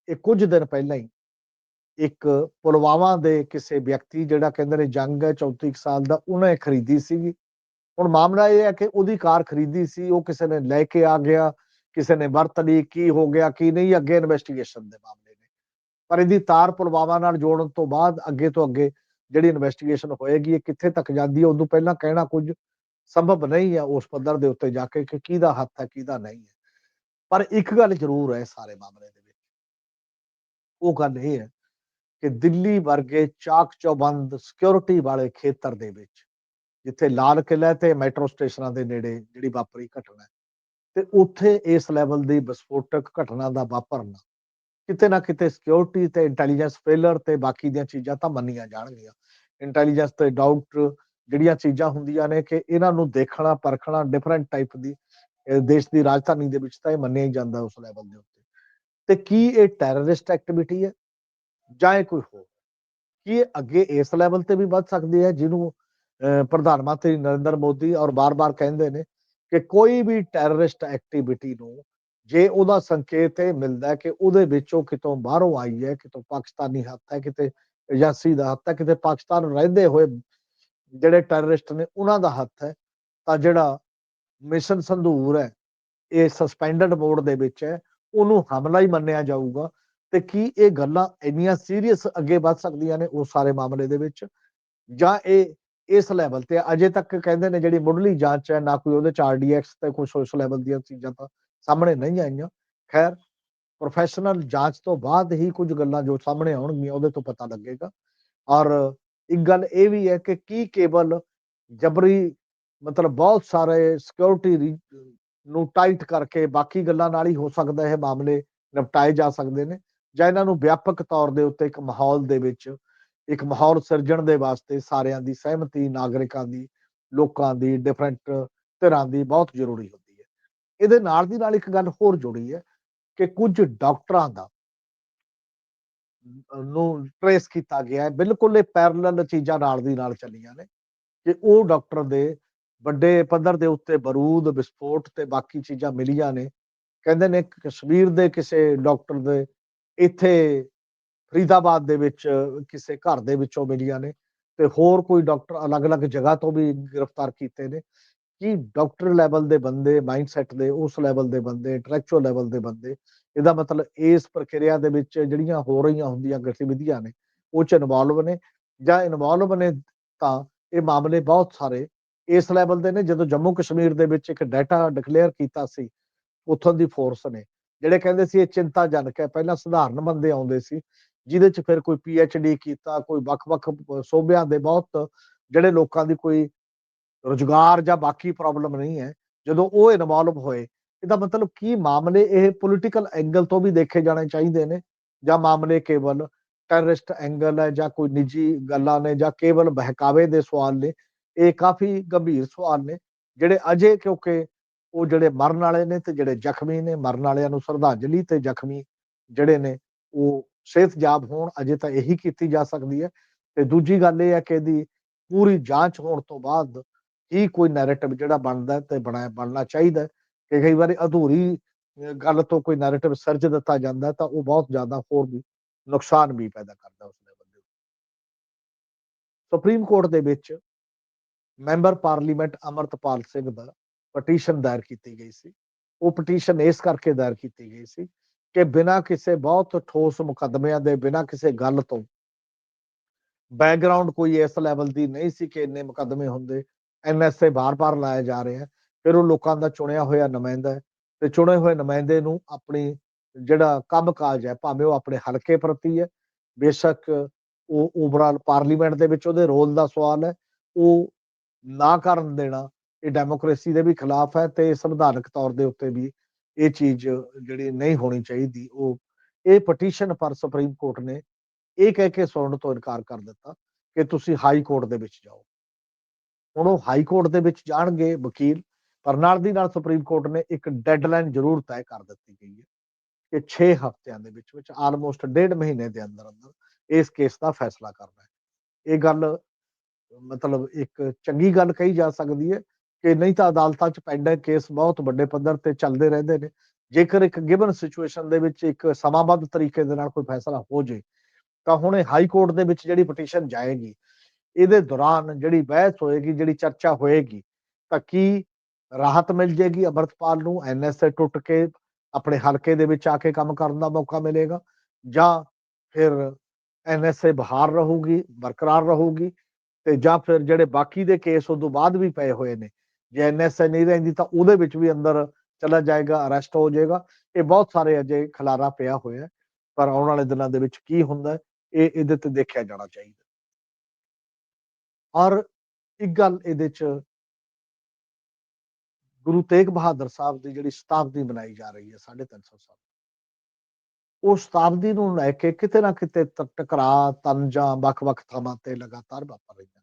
ਇਹ ਕੁਝ ਦਿਨ ਪਹਿਲਾਂ ਹੀ ਇੱਕ ਪੁਲਵਾਮਾ ਦੇ ਕਿਸੇ ਵਿਅਕਤੀ, ਜਿਹੜਾ ਕਹਿੰਦੇ ਨੇ ਜੰਗ ਹੈ 34 ਕੁ ਸਾਲ ਦਾ, ਉਹਨੇ ਖਰੀਦੀ ਸੀਗੀ। ਹੁਣ ਮਾਮਲਾ ਇਹ ਹੈ ਕਿ ਉਹਦੀ ਕਾਰ ਖਰੀਦੀ ਸੀ, ਉਹ ਕਿਸੇ ਨੇ ਲੈ ਕੇ ਆ ਗਿਆ ਕਿਸੇ ਨੇ ਵਰਤ ਲਈ, ਕੀ ਹੋ ਗਿਆ, ਕੀ ਨਹੀਂ ਅੱਗੇ ਇਨਵੈਸਟੀਗੇਸ਼ਨ ਦੇ ਮਾਮਲੇ ਨੇ। ਪਰ ਇਹਦੀ ਤਾਰ ਪੁਲਵਾਮਾ ਨਾਲ ਜੋੜਨ ਤੋਂ ਬਾਅਦ ਅੱਗੇ ਤੋਂ ਅੱਗੇ ਜਿਹੜੀ ਇਨਵੈਸਟੀਗੇਸ਼ਨ ਹੋਏਗੀ, ਇਹ ਕਿੱਥੇ ਤੱਕ ਜਾਂਦੀ ਹੈ ਉਦੋਂ ਪਹਿਲਾਂ ਕਹਿਣਾ ਕੁਝ ਸੰਭਵ ਨਹੀਂ ਹੈ ਉਸ ਪੱਧਰ ਦੇ ਉੱਤੇ ਜਾ ਕੇ ਕਿ ਕਿਹਦਾ ਹੱਥ ਹੈ, ਕਿਹਦਾ ਨਹੀਂ ਹੈ। ਪਰ ਇੱਕ ਗੱਲ ਜ਼ਰੂਰ ਹੈ ਸਾਰੇ ਮਾਮਲੇ ਦੇ ਵਿੱਚ। ਉਹ ਗੱਲ ਇਹ ਹੈ ਕਿ ਦਿੱਲੀ ਵਰਗੇ ਚਾਕ ਚੌਬੰਦ ਸਿਕਿਉਰਿਟੀ ਵਾਲੇ ਖੇਤਰ ਦੇ ਵਿੱਚ, ਜਿੱਥੇ ਲਾਲ ਕਿਲ੍ਹਾ ਤੇ ਮੈਟਰੋ ਸਟੇਸ਼ਨਾਂ ਦੇ ਨੇੜੇ ਜਿਹੜੀ ਵਾਪਰੀ ਘਟਨਾ ਤੇ ਉੱਥੇ ਇਸ ਲੈਵਲ ਦੀ ਵਿਸਫੋਟਕ ਘਟਨਾ ਦਾ ਵਾਪਰਨਾ ਕਿਤੇ ਨਾ ਕਿਤੇ ਸਿਕਿਉਰਿਟੀ ਤੇ ਇੰਟੈਲੀਜੈਂਸ ਫੇਲਰ ਤੇ ਬਾਕੀ ਦੀਆਂ ਚੀਜ਼ਾਂ ਤਾਂ ਮੰਨੀਆਂ ਜਾਣਗੀਆਂ। ਇੰਟੈਲੀਜੈਂਸ ਤੇ ਡਾਊਟ ਜਿਹੜੀਆਂ ਚੀਜ਼ਾਂ ਹੁੰਦੀਆਂ ਨੇ ਕਿ ਇਹਨਾਂ ਨੂੰ ਦੇਖਣਾ, ਪਰਖਣਾ ਡਿਫਰੈਂਟ ਟਾਈਪ ਦੀ ਦੇਸ਼ ਦੀ ਰਾਜਧਾਨੀ ਦੇ ਵਿੱਚ ਤਾਂ ਇਹ ਮੰਨਿਆ ਹੀ ਜਾਂਦਾ ਉਸ ਲੈਵਲ ਦੇ ਉੱਤੇ। ਤੇ ਕੀ ਇਹ ਟੈਰਰਿਸਟ ਐਕਟੀਵਿਟੀ ਹੈ? ਜਾਂ ਇਹ ਕੋਈ ਹੋਰ? ਕੀ ਇਹ ਅੱਗੇ ਇਸ ਲੈਵਲ ਤੇ ਵੀ ਵੱਧ ਸਕਦੀ ਹੈ, ਜਿਹਨੂੰ ਪ੍ਰਧਾਨ ਮੰਤਰੀ ਨਰਿੰਦਰ ਮੋਦੀ ਔਰ ਬਾਰ-ਬਾਰ ਕਹਿੰਦੇ ਨੇ ਕਿ ਕੋਈ ਵੀ ਟੈਰਰਿਸਟ ਐਕਟੀਵਿਟੀ ਨੂੰ ਜੇ ਉਹਦਾ ਸੰਕੇਤ ਇਹ ਮਿਲਦਾ ਹੈ ਕਿ ਉਹਦੇ ਵਿੱਚੋਂ ਕਿਤੋਂ ਬਾਹਰੋਂ ਆਈ ਹੈ, ਕਿਤੋਂ ਪਾਕਿਸਤਾਨੀ ਹੱਥ ਹੈ, ਕਿਤੇ ਏਜੰਸੀ ਦਾ ਹੱਥ ਹੈ, ਕਿਤੇ ਪਾਕਿਸਤਾਨ ਰਹਿੰਦੇ ਹੋਏ ਜਿਹੜੇ ਟੈਰਰਿਸਟ ਨੇ ਉਹਨਾਂ ਦਾ ਹੱਥ ਹੈ, ਤਾਂ ਜਿਹੜਾ ਮਿਸ਼ਨ ਸੰਧੂਰ ਹੈ, ਇਹ ਸਸਪੈਂਡਡ ਮੋਡ ਦੇ ਵਿੱਚ ਹੈ, ਉਹਨੂੰ ਹਮਲਾ ਹੀ ਮੰਨਿਆ ਜਾਊਗਾ ਤੇ ਕੀ ਇਹ ਗੱਲਾਂ ਇੰਨੀਆਂ ਸੀਰੀਅਸ ਅੱਗੇ ਵੱਧ ਸਕਦੀਆਂ ਨੇ ਉਸ ਸਾਰੇ ਮਾਮਲੇ ਦੇ ਵਿੱਚ? ਜਾਂ ਇਹ ਇਸ ਲੈਵਲ ਤੇ ਅਜੇ ਤੱਕ ਕਹਿੰਦੇ ਨੇ ਜਿਹੜੀ ਮੁੱਢਲੀ ਜਾਂਚ ਹੈ, ਨਾ ਕੋਈ ਉਹਦੇ ਚ ਆਰਡੀਐਕਸ ਤੇ ਕੁਝ ਉਸ ਲੈਵਲ ਦੀਆਂ ਚੀਜ਼ਾਂ ਤਾਂ ਸਾਹਮਣੇ ਨਹੀਂ ਆਈਆਂ। ਖੈਰ ਪ੍ਰੋਫੈਸ਼ਨਲ ਜਾਂਚ ਤੋਂ ਬਾਅਦ ਹੀ ਕੁਝ ਗੱਲਾਂ ਜੋ ਸਾਹਮਣੇ ਆਉਣਗੀਆਂ, ਉਹਦੇ ਤੋਂ ਪਤਾ ਲੱਗੇਗਾ। ਔਰ ਇੱਕ ਗੱਲ ਇਹ ਵੀ ਹੈ ਕਿ ਕੀ ਕੇਵਲ ਜਬਰੀ, ਮਤਲਬ ਬਹੁਤ ਸਾਰੇ ਸਿਕਿਉਰਿਟੀ ਨੂੰ ਟਾਈਟ ਕਰਕੇ ਬਾਕੀ ਗੱਲਾਂ ਨਾਲ ਹੀ ਹੋ ਸਕਦਾ ਇਹ ਮਾਮਲੇ ਨਿਪਟਾਏ ਜਾ ਸਕਦੇ ਨੇ। ਜਾਂ ਇਹਨਾਂ ਨੂੰ ਵਿਆਪਕ ਤੌਰ ਦੇ ਉੱਤੇ ਇੱਕ ਮਾਹੌਲ ਦੇ ਵਿੱਚ ਇੱਕ ਮਾਹੌਲ ਸਿਰਜਣ ਦੇ ਵਾਸਤੇ ਸਾਰਿਆਂ ਦੀ ਸਹਿਮਤੀ, ਨਾਗਰਿਕਾਂ ਦੀ, ਲੋਕਾਂ ਦੀ ਡਿਫਰੈਂਟ ਧਿਰਾਂ ਦੀ ਬਹੁਤ ਜ਼ਰੂਰੀ ਹੁੰਦੀ ਹੈ। ਇਹਦੇ ਨਾਲ ਦੀ ਨਾਲ ਇੱਕ ਗੱਲ ਹੋਰ ਜੁੜੀ ਹੈ ਕਿ ਕੁਝ ਡਾਕਟਰਾਂ ਦਾ ਨੂੰ ਟ੍ਰੇਸ ਕੀਤਾ ਗਿਆ ਹੈ। ਬਿਲਕੁਲ ਇਹ ਪੈਰਲਲ ਚੀਜ਼ਾਂ ਨਾਲ ਦੀ ਨਾਲ ਚੱਲੀਆਂ ਨੇ ਕਿ ਉਹ ਡਾਕਟਰ ਦੇ ਵੱਡੇ ਪੱਧਰ ਦੇ ਉੱਤੇ ਬਰੂਦ, ਵਿਸਫੋਟ ਤੇ ਬਾਕੀ ਚੀਜ਼ਾਂ ਮਿਲੀਆਂ ਨੇ। ਕਹਿੰਦੇ ਨੇ ਕਸ਼ਮੀਰ ਦੇ ਕਿਸੇ ਡਾਕਟਰ ਦੇ ਇੱਥੇ ਫਰੀਦਾਬਾਦ ਦੇ ਵਿੱਚ, ਕਿਸੇ ਘਰ ਦੇ ਵਿੱਚੋਂ ਮਿਲੀਆਂ ਨੇ ਤੇ ਹੋਰ ਕੋਈ ਡਾਕਟਰ ਅਲੱਗ-ਅਲੱਗ ਜਗ੍ਹਾ ਤੋਂ ਵੀ ਗ੍ਰਿਫਤਾਰ ਕੀਤੇ ਨੇ ਕਿ ਡਾਕਟਰ ਲੈਵਲ ਦੇ ਬੰਦੇ, ਮਾਈਂਡਸੈਟ ਦੇ, ਉਸ ਲੈਵਲ ਦੇ ਬੰਦੇ, ਇੰਟੈਲੈਕਚੁਅਲ ਲੈਵਲ ਦੇ ਬੰਦੇ, ਇਹਦਾ ਮਤਲਬ ਇਸ ਪ੍ਰਕਿਰਿਆ ਦੇ ਵਿੱਚ ਜਿਹੜੀਆਂ ਹੋ ਰਹੀਆਂ ਹੁੰਦੀਆਂ ਗਤੀਵਿਧੀਆਂ ਨੇ, ਉਹ ਚ ਇਨਵੋਲਵ ਨੇ ਜਾਂ ਇਨਵੋਲਵ ਨੇ ਤਾਂ ਇਹ ਮਾਮਲੇ ਬਹੁਤ ਸਾਰੇ ਇਸ ਲੈਵਲ ਦੇ ਨੇ। ਜਦੋਂ ਜੰਮੂ ਕਸ਼ਮੀਰ ਦੇ ਵਿੱਚ ਇੱਕ ਡਾਟਾ ਡਿਕਲੇਅਰ ਕੀਤਾ ਸੀ, ਉੱਥੋਂ ਦੀ ਫੋਰਸ ਨੇ, ਜਿਹੜੇ ਕਹਿੰਦੇ ਸੀ ਇਹ ਚਿੰਤਾਜਨਕ ਹੈ, ਪਹਿਲਾਂ ਸਧਾਰਨ ਬੰਦੇ ਆਉਂਦੇ ਸੀ ਜਿਹਦੇ ਚ ਫਿਰ ਕੋਈ ਪੀ ਐਚ ਡੀ ਕੀਤਾ, ਕੋਈ ਵੱਖ-ਵੱਖ, ਅਹ ਸੂਬਿਆਂ ਦੇ ਬਹੁਤ ਜਿਹੜੇ ਲੋਕਾਂ ਦੀ ਕੋਈ ਰੁਜ਼ਗਾਰ ਜਾਂ ਬਾਕੀ ਪ੍ਰੋਬਲਮ ਨਹੀਂ ਹੈ, ਜਦੋਂ ਉਹ ਇਨਵੋਲਵ ਹੋਏ, ਇਹਦਾ ਮਤਲਬ ਕੀ ਮਾਮਲੇ ਇਹ ਪੋਲੀਟੀਕਲ ਐਂਗਲ ਤੋਂ ਵੀ ਦੇਖੇ ਜਾਣੇ ਚਾਹੀਦੇ ਨੇ ਜਾਂ ਮਾਮਲੇ ਕੇਵਲ ਟੈਰਰਿਸਟ ਐਂਗਲ ਹੈ ਜਾਂ ਕੋਈ ਨਿੱਜੀ ਗੱਲਾਂ ਨੇ ਜਾਂ ਕੇਵਲ ਬਹਿਕਾਵੇ ਦੇ ਸਵਾਲ ਨੇ, ਇਹ ਕਾਫੀ ਗੰਭੀਰ ਸਵਾਲ ਨੇ, ਜਿਹੜੇ ਅਜੇ ਕਿਉਂਕਿ ਉਹ ਜਿਹੜੇ ਮਰਨ ਵਾਲੇ ਨੇ ਤੇ ਜਿਹੜੇ ਜ਼ਖਮੀ ਨੇ, ਮਰਨ ਵਾਲਿਆਂ ਨੂੰ ਸ਼ਰਧਾਂਜਲੀ ਤੇ ਜ਼ਖਮੀ ਜਿਹੜੇ ਨੇ, ਉਹ ਸਿਹਤਯਾਬ ਹੋਣ, ਅਜੇ ਤਾਂ ਇਹੀ ਕੀਤੀ ਜਾ ਸਕਦੀ ਹੈ। ਤੇ ਦੂਜੀ ਗੱਲ ਇਹ ਹੈ ਕਿ ਇਹਦੀ ਪੂਰੀ ਜਾਂਚ ਹੋਣ ਤੋਂ ਬਾਅਦ ਹੀ ਕੋਈ ਨੈਰੇਟਿਵ ਜਿਹੜਾ ਬਣਦਾ ਤੇ ਬਣਾਇਆ ਬਣਨਾ ਚਾਹੀਦਾ ਕਿ ਕਈ ਵਾਰੀ ਅਧੂਰੀ ਗੱਲ ਤੋਂ ਕੋਈ ਨੈਰੇਟਿਵ ਸਰਜ ਦਿੱਤਾ ਜਾਂਦਾ ਤਾਂ ਉਹ ਬਹੁਤ ਜ਼ਿਆਦਾ ਹੋਰ ਵੀ ਨੁਕਸਾਨ ਵੀ ਪੈਦਾ ਕਰਦਾ ਉਸ ਬੰਦੇ ਦੇ ਸੁਪਰੀਮ ਕੋਰਟ ਦੇ ਵਿੱਚ ਮੈਂਬਰ ਪਾਰਲੀਮੈਂਟ ਅਮਰਤਪਾਲ ਸਿੰਘ ਦਾ ਪਟੀਸ਼ਨ ਦਾਇਰ ਕੀਤੀ ਗਈ ਸੀ। ਉਹ ਪਟੀਸ਼ਨ ਇਸ ਕਰਕੇ ਦਾਇਰ ਕੀਤੀ ਗਈ ਸੀ ਕਿ ਬਿਨਾਂ ਕਿਸੇ ਬਹੁਤ ਠੋਸ ਮੁਕੱਦਮਿਆਂ ਦੇ, ਬਿਨਾਂ ਕਿਸੇ ਗੱਲ ਤੋਂ ਬੈਕਗ੍ਰਾਉਂਡ ਕੋਈ ਇਸ ਲੈਵਲ ਦੀ ਨਹੀਂ ਸੀ ਕਿ ਇੰਨੇ ਮੁਕੱਦਮੇ ਹੁੰਦੇ। ਐਨਐਸਏ ਬਾਰ-ਬਾਰ ਲਾਇਆ ਜਾ ਰਿਹਾ ਹੈ। ਫਿਰ ਉਹ ਲੋਕਾਂ ਦਾ ਚੁਣਿਆ ਹੋਇਆ ਨੁਮਾਇੰਦਾ ਹੈ ਤੇ ਚੁਣੇ ਹੋਏ ਨੁਮਾਇੰਦੇ ਨੂੰ ਆਪਣੀ ਜਿਹੜਾ ਕੰਮਕਾਜ ਹੈ, ਭਾਵੇਂ ਉਹ ਆਪਣੇ ਹਲਕੇ ਪ੍ਰਤੀ ਹੈ, ਬੇਸ਼ੱਕ ਉਹ ਓਵਰਆਲ ਪਾਰਲੀਮੈਂਟ ਦੇ ਵਿੱਚ ਉਹਦੇ ਰੋਲ ਦਾ ਸਵਾਲ ਹੈ। ਉਹ ਨਾ ਕਰਨ ਦੇਣਾ ਇਹ ਡੈਮੋਕ੍ਰੇਸੀ ਦੇ ਵੀ ਖਿਲਾਫ ਹੈ ਤੇ ਸੰਵਿਧਾਨਕ ਤੌਰ ਦੇ ਉੱਤੇ ਵੀ ਇਹ ਚੀਜ਼ ਜਿਹੜੀ ਨਹੀਂ ਹੋਣੀ ਚਾਹੀਦੀ, ਉਹ, ਇਹ ਪਟੀਸ਼ਨ ਪਰ ਸੁਪਰੀਮ ਕੋਰਟ ਨੇ ਇਹ ਕਹਿ ਕੇ ਸੁਣਨ ਤੋਂ ਇਨਕਾਰ ਕਰ ਦਿੱਤਾ ਕਿ ਤੁਸੀਂ ਹਾਈ ਕੋਰਟ ਦੇ ਵਿੱਚ ਜਾਓ। ਹੁਣ ਉਹ ਹਾਈ ਕੋਰਟ ਦੇ ਵਿੱਚ ਜਾਣਗੇ ਵਕੀਲ, ਪਰ ਨਾਲ ਦੀ ਨਾਲ ਸੁਪਰੀਮ ਕੋਰਟ ਨੇ ਇੱਕ ਡੈਡਲਾਈਨ ਜ਼ਰੂਰ ਤੈਅ ਕਰ ਦਿੱਤੀ ਗਈ ਹੈ ਕਿ 6 ਹਫ਼ਤਿਆਂ ਦੇ ਵਿੱਚ ਵਿੱਚ ਆਲਮੋਸਟ ਡੇਢ ਮਹੀਨੇ ਦੇ ਅੰਦਰ ਅੰਦਰ ਇਸ ਕੇਸ ਦਾ ਫੈਸਲਾ ਕਰਨਾ ਹੈ। ਇਹ ਗੱਲ ਮਤਲਬ ਇੱਕ ਚੰਗੀ ਗੱਲ ਕਹੀ ਜਾ ਸਕਦੀ ਹੈ ਕਿ ਨਹੀਂ ਤਾਂ ਅਦਾਲਤਾਂ 'ਚ ਪੈਂਡਿੰਗ ਕੇਸ ਬਹੁਤ ਵੱਡੇ ਪੱਧਰ ਤੇ ਚੱਲਦੇ ਰਹਿੰਦੇ ਨੇ। ਜੇਕਰ ਇੱਕ ਗਿਵਨ ਸਿਚੁਏਸ਼ਨ ਦੇ ਵਿੱਚ ਇੱਕ ਸਮਾਬੱਧ ਤਰੀਕੇ ਦੇ ਨਾਲ ਕੋਈ ਫੈਸਲਾ ਹੋ ਜੇ, ਤਾਂ ਹੁਣ ਇਹ ਹਾਈ ਕੋਰਟ ਦੇ ਵਿੱਚ ਜਿਹੜੀ ਪਟੀਸ਼ਨ ਜਾਏਗੀ, ਇਹਦੇ ਦੌਰਾਨ ਜਿਹੜੀ ਬਹਿਸ ਹੋਏਗੀ, ਜਿਹੜੀ ਚਰਚਾ ਹੋਏਗੀ, ਤਾਂ ਕੀ ਰਾਹਤ ਮਿਲ ਜੇਗੀ ਅਮਰਤਪਾਲ ਨੂੰ? ਐਨਐਸਏ ਟੁੱਟ ਕੇ ਆਪਣੇ ਹਲਕੇ ਦੇ ਵਿੱਚ ਆ ਕੇ ਕੰਮ ਕਰਨ ਦਾ ਮੌਕਾ ਮਿਲੇਗਾ? ਜਾਂ ਫਿਰ ਐਨਐਸਏ ਬਹਾਰ ਰਹੂਗੀ, ਬਰਕਰਾਰ ਰਹੂਗੀ, ਤੇ ਜਾਂ ਫਿਰ ਜਿਹੜੇ ਬਾਕੀ ਦੇ ਕੇਸ ਉਦੋਂ ਬਾਅਦ ਵੀ ਪਏ ਹੋਏ ਨੇ ਜੇ ਐਨਐਸਏ ਨਹੀਂ ਰਹਿੰਦੀ ਤਾਂ ਉਹਦੇ ਵਿੱਚ ਵੀ ਅੰਦਰ ਚਲਾ ਜਾਏਗਾ ਅਰੈਸਟ ਹੋ ਜਾਏਗਾ। ਇਹ ਬਹੁਤ ਸਾਰੇ ਅਜੇ ਖਲਾਰਾ ਪਿਆ ਹੋਇਆ ਪਰ ਆਉਣ ਵਾਲੇ ਦਿਨਾਂ ਦੇ ਵਿੱਚ ਕੀ ਹੁੰਦਾ ਇਹ ਇਹਦੇ ਤੇ ਦੇਖਿਆ ਜਾਣਾ ਚਾਹੀਦਾ ਔਰ ਇੱਕ ਗੱਲ ਇਹਦੇ ਚ ਗੁਰੂ ਤੇਗ ਬਹਾਦਰ ਸਾਹਿਬ ਦੀ ਜਿਹੜੀ ਸ਼ਤਾਬਦੀ ਮਨਾਈ ਜਾ ਰਹੀ ਹੈ 350 ਸਾਲ। ਉਹ ਸ਼ਤਾਬਦੀ ਨੂੰ ਲੈ ਕੇ ਕਿਤੇ ਨਾ ਕਿਤੇ ਟਕਰਾਅ, ਤਨਜਾਂ ਵੱਖ-ਵੱਖ ਥਾਵਾਂ ਤੇ ਲਗਾਤਾਰ ਵਾਪਰ ਰਹੀਆਂ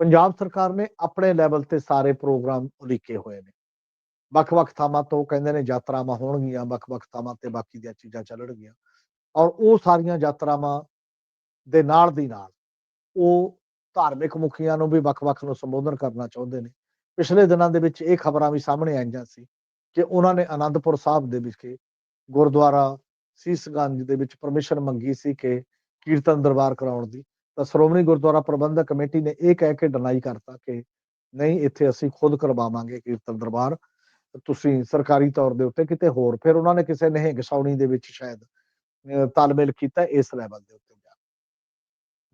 ਪੰਜਾਬ ਸਰਕਾਰ ਨੇ ਆਪਣੇ ਲੈਵਲ ਤੇ ਸਾਰੇ ਪ੍ਰੋਗਰਾਮ ਉਲੀਕੇ ਹੋਏ ਨੇ। ਵੱਖ-ਵੱਖ ਥਾਵਾਂ ਤੋਂ ਕਹਿੰਦੇ ਨੇ ਯਾਤਰਾਵਾਂ ਹੋਣਗੀਆਂ, ਵੱਖ-ਵੱਖ ਥਾਵਾਂ ਤੇ ਬਾਕੀ ਦੀਆਂ ਚੀਜ਼ਾਂ ਚੱਲਣਗੀਆਂ। ਔਰ ਉਹ ਸਾਰੀਆਂ ਯਾਤਰਾਵਾਂ ਦੇ ਨਾਲ ਦੀ ਨਾਲ ਉਹ ਧਾਰਮਿਕ ਮੁਖੀਆਂ ਨੂੰ ਵੀ ਵੱਖ-ਵੱਖ ਨੂੰ ਸੰਬੋਧਨ ਕਰਨਾ ਚਾਹੁੰਦੇ ਨੇ। ਪਿਛਲੇ ਦਿਨਾਂ ਦੇ ਵਿੱਚ ਇਹ ਖਬਰਾਂ ਵੀ ਸਾਹਮਣੇ ਆਈਆਂ ਸੀ ਕਿ ਉਹਨਾਂ ਨੇ ਆਨੰਦਪੁਰ ਸਾਹਿਬ ਦੇ ਵਿਖੇ ਗੁਰਦੁਆਰਾ ਸੀਸਗੰਜ ਦੇ ਵਿੱਚ ਪਰਮਿਸ਼ਨ ਮੰਗੀ ਸੀ ਕਿ ਕੀਰਤਨ ਦਰਬਾਰ ਕਰਾਉਣ ਦੀ। ਤਾਂ ਸ਼੍ਰੋਮਣੀ ਗੁਰਦੁਆਰਾ ਪ੍ਰਬੰਧਕ ਕਮੇਟੀ ਨੇ ਇਹ ਕਹਿ ਕੇ ਡਿਨਾਈ ਕਰਤਾ ਕਿ ਨਹੀਂ, ਇੱਥੇ ਅਸੀਂ ਖੁਦ ਕਰਵਾਵਾਂਗੇ ਕੀਰਤਨ ਦਰਬਾਰ। ਤੁਸੀਂ ਸਰਕਾਰੀ ਤੌਰ ਦੇ ਉੱਤੇ ਕਿਤੇ ਹੋਰ, ਫਿਰ ਉਹਨਾਂ ਨੇ ਕਿਸੇ ਨੇ ਗਸਾਉਣੀ ਦੇ ਵਿੱਚ ਸ਼ਾਇਦ ਤਾਲਮੇਲ ਕੀਤਾ ਇਸ ਲੈਵਲ ਦੇ ਉੱਤੇ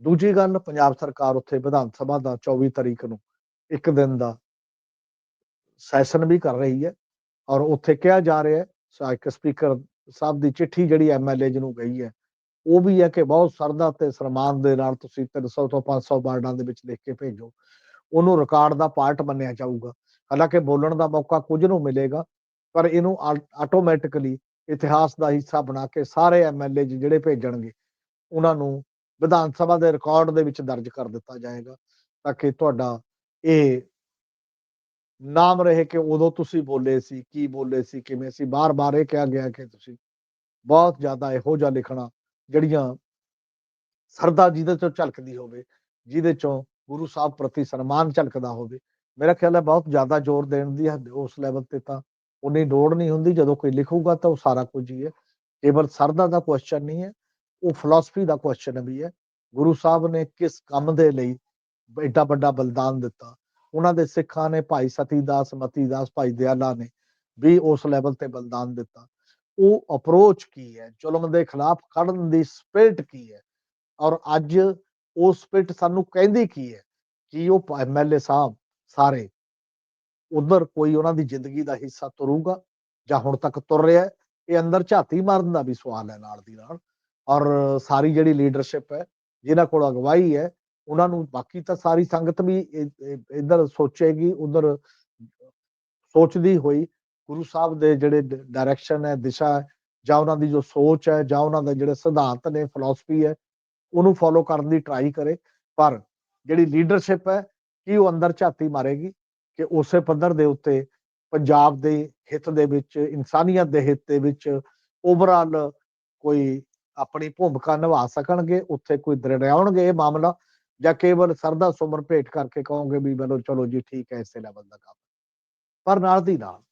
ਦੂਜੀ ਗੱਲ, ਪੰਜਾਬ ਸਰਕਾਰ ਉੱਥੇ ਵਿਧਾਨ ਸਭਾ ਦਾ 24 ਤਰੀਕ ਨੂੰ ਇੱਕ ਦਿਨ ਦਾ ਸੈਸ਼ਨ ਵੀ ਕਰ ਰਹੀ ਹੈ ਔਰ ਉੱਥੇ ਕਿਹਾ ਜਾ ਰਿਹਾ ਹੈ ਸਹਾਇਕ ਸਪੀਕਰ ਸਾਹਿਬ ਦੀ ਚਿੱਠੀ ਜਿਹੜੀ ਐਮਐਲਏ ਜੀ ਨੂੰ ਗਈ ਹੈ ਉਹ ਵੀ ਹੈ ਕਿ ਬਹੁਤ ਸਰਦਾ ਤੇ ਸਨਮਾਨ ਦੇ ਨਾਲ ਤੁਸੀਂ 300 ਤੋਂ 500 ਵਾਰਡਾਂ ਦੇ ਵਿੱਚ ਲਿਖ ਕੇ ਭੇਜੋ। ਉਹਨੂੰ ਰਿਕਾਰਡ ਦਾ ਪਾਰਟ ਮੰਨਿਆ ਜਾਊਗਾ। ਹਾਲਾਂਕਿ ਬੋਲਣ ਦਾ ਮੌਕਾ ਕੁਝ ਨੂੰ ਮਿਲੇਗਾ, ਪਰ ਇਹਨੂੰ ਆਟੋਮੈਟਿਕਲੀ ਇਤਿਹਾਸ ਦਾ ਹਿੱਸਾ ਬਣਾ ਕੇ ਸਾਰੇ ਐਮਐਲਏ ਜਿਹੜੇ ਭੇਜਣਗੇ, ਉਹਨਾਂ ਨੂੰ ਵਿਧਾਨ ਸਭਾ ਦੇ ਰਿਕਾਰਡ ਦੇ ਵਿੱਚ ਦਰਜ ਕਰ ਦਿੱਤਾ ਜਾਏਗਾ, ਤਾਂ ਕਿ ਤੁਹਾਡਾ ਇਹ ਨਾਮ ਰਹੇ ਕਿ ਉਦੋਂ ਤੁਸੀਂ ਬੋਲੇ ਸੀ, ਕੀ ਬੋਲੇ ਸੀ, ਕਿਵੇਂ ਸੀ, ਬਾਰ-ਬਾਰ ਇਹ ਕਿਹਾ ਗਿਆ ਕਿ ਤੁਸੀਂ ਬਹੁਤ ਜ਼ਿਆਦਾ ਇਹੋ ਜਿਹਾ ਲਿਖਣਾ ਜਿਹੜੀਆਂ ਸਰਦਾ ਜਿਹਦੇ ਚੋਂ ਝਲਕਦੀ ਹੋਵੇ, ਜਿਹਦੇ ਚੋਂ ਗੁਰੂ ਸਾਹਿਬ ਪ੍ਰਤੀ ਸਨਮਾਨ ਝਲਕਦਾ ਹੋਵੇ, ਮੇਰਾ ਖਿਆਲ ਹੈ ਬਹੁਤ ਜ਼ਿਆਦਾ ਜ਼ੋਰ ਦੇਣ ਦੀ ਹੈ ਉਸ ਲੈਵਲ ਤੇ ਤਾਂ ਉਨੀ ਲੋੜ ਨਹੀਂ ਹੁੰਦੀ, ਜਦੋਂ ਕੋਈ ਲਿਖੂਗਾ ਤਾਂ ਉਹ ਸਾਰਾ ਕੁਝ ਹੀ ਹੈ। ਕੇਵਲ ਸਰਦਾ ਦਾ ਕੁਐਸਚਨ ਨਹੀਂ ਹੈ, ਉਹ ਫਿਲਾਸਫੀ ਦਾ ਕੁਐਸਚਨ ਵੀ ਹੈ। ਗੁਰੂ ਸਾਹਿਬ ਨੇ ਕਿਸ ਕੰਮ ਦੇ ਲਈ ਐਡਾ ਵੱਡਾ ਬਲਿਦਾਨ ਦਿੱਤਾ? ਉਹਨਾਂ ਦੇ ਸਿੱਖਾਂ ਨੇ, ਭਾਈ ਸਤੀ ਦਾਸ, ਮਤੀ ਦਾਸ, ਭਾਈ ਦਿਆਲਾ ਨੇ ਵੀ ਉਸ ਲੈਵਲ ਤੇ ਬਲਿਦਾਨ ਦਿੱਤਾ। ਉਹ ਅਪਰੋਚ ਕੀ ਹੈ? ਜ਼ੁਲਮ ਦੇ ਖਿਲਾਫ ਖੜਨ ਦੀ ਸਪਿਰਟ ਕੀ ਹੈ? ਔਰ ਅੱਜ ਉਹ ਸਪਿਰਟ ਸਾਨੂੰ ਕਹਿੰਦੀ ਕੀ ਹੈ? ਕਿ ਉਹ ਐਮਐਲਏ ਸਾਹਿਬ ਸਾਰੇ ਉਧਰ ਕੋਈ ਉਹਨਾਂ ਦੀ ਜ਼ਿੰਦਗੀ ਦਾ ਹਿੱਸਾ ਤੁਰੂਗਾ ਜਾਂ ਹੁਣ ਤੱਕ ਤੁਰ ਰਿਹਾ ਇਹ ਅੰਦਰ ਝਾਤੀ ਮਾਰਨ ਦਾ ਵੀ ਸਵਾਲ ਹੈ ਨਾਲ ਦੀ ਨਾਲ। ਔਰ ਸਾਰੀ ਜਿਹੜੀ ਲੀਡਰਸ਼ਿਪ ਹੈ ਜਿਹਨਾਂ ਕੋਲ ਅਗਵਾਈ ਹੈ, ਉਹਨਾਂ ਨੂੰ ਬਾਕੀ ਤਾਂ ਸਾਰੀ ਸੰਗਤ ਵੀ ਇਧਰ ਸੋਚੇਗੀ, ਉਧਰ ਸੋਚਦੀ ਹੋਈ ਗੁਰੂ ਸਾਹਿਬ ਦੇ ਜਿਹੜੇ ਡਾਇਰੈਕਸ਼ਨ ਹੈ, ਦਿਸ਼ਾ ਹੈ, ਜਾਂ ਉਹਨਾਂ ਦੀ ਜੋ ਸੋਚ ਹੈ, ਜਾਂ ਉਹਨਾਂ ਦੇ ਜਿਹੜੇ ਸਿਧਾਂਤ ਨੇ ਫਿਲਾਸਫੀ ਹੈ, ਉਹਨੂੰ ਫੋਲੋ ਕਰਨ ਦੀ ਟਰਾਈ ਕਰੇ। ਪਰ ਜਿਹੜੀ ਲੀਡਰਸ਼ਿਪ ਹੈ, ਕੀ ਉਹ ਅੰਦਰ ਝਾਤੀ ਮਾਰੇਗੀ ਕਿ ਉਸੇ ਪੱਧਰ ਦੇ ਉੱਤੇ ਪੰਜਾਬ ਦੇ ਹਿੱਤ ਦੇ ਵਿੱਚ, ਇਨਸਾਨੀਅਤ ਦੇ ਹਿੱਤ ਦੇ ਵਿੱਚ ਓਵਰਆਲ ਕੋਈ ਆਪਣੀ ਭੂਮਿਕਾ ਨਿਭਾ ਸਕਣਗੇ, ਉੱਥੇ ਕੋਈ ਦਰਿਆਉਣਗੇ ਇਹ ਮਾਮਲਾ, ਜਾਂ ਕੇਵਲ ਸਰਦਾ ਸੁਮਰ ਭੇਟ ਕਰਕੇ ਕਹੋਗੇ ਵੀ ਬਲੋ ਚਲੋ ਜੀ ਠੀਕ ਹੈ, ਇਸੇ ਲੈਵਲ ਦਾ ਕੰਮ ਪਰ ਨਾਲ ਦੀ ਨਾਲ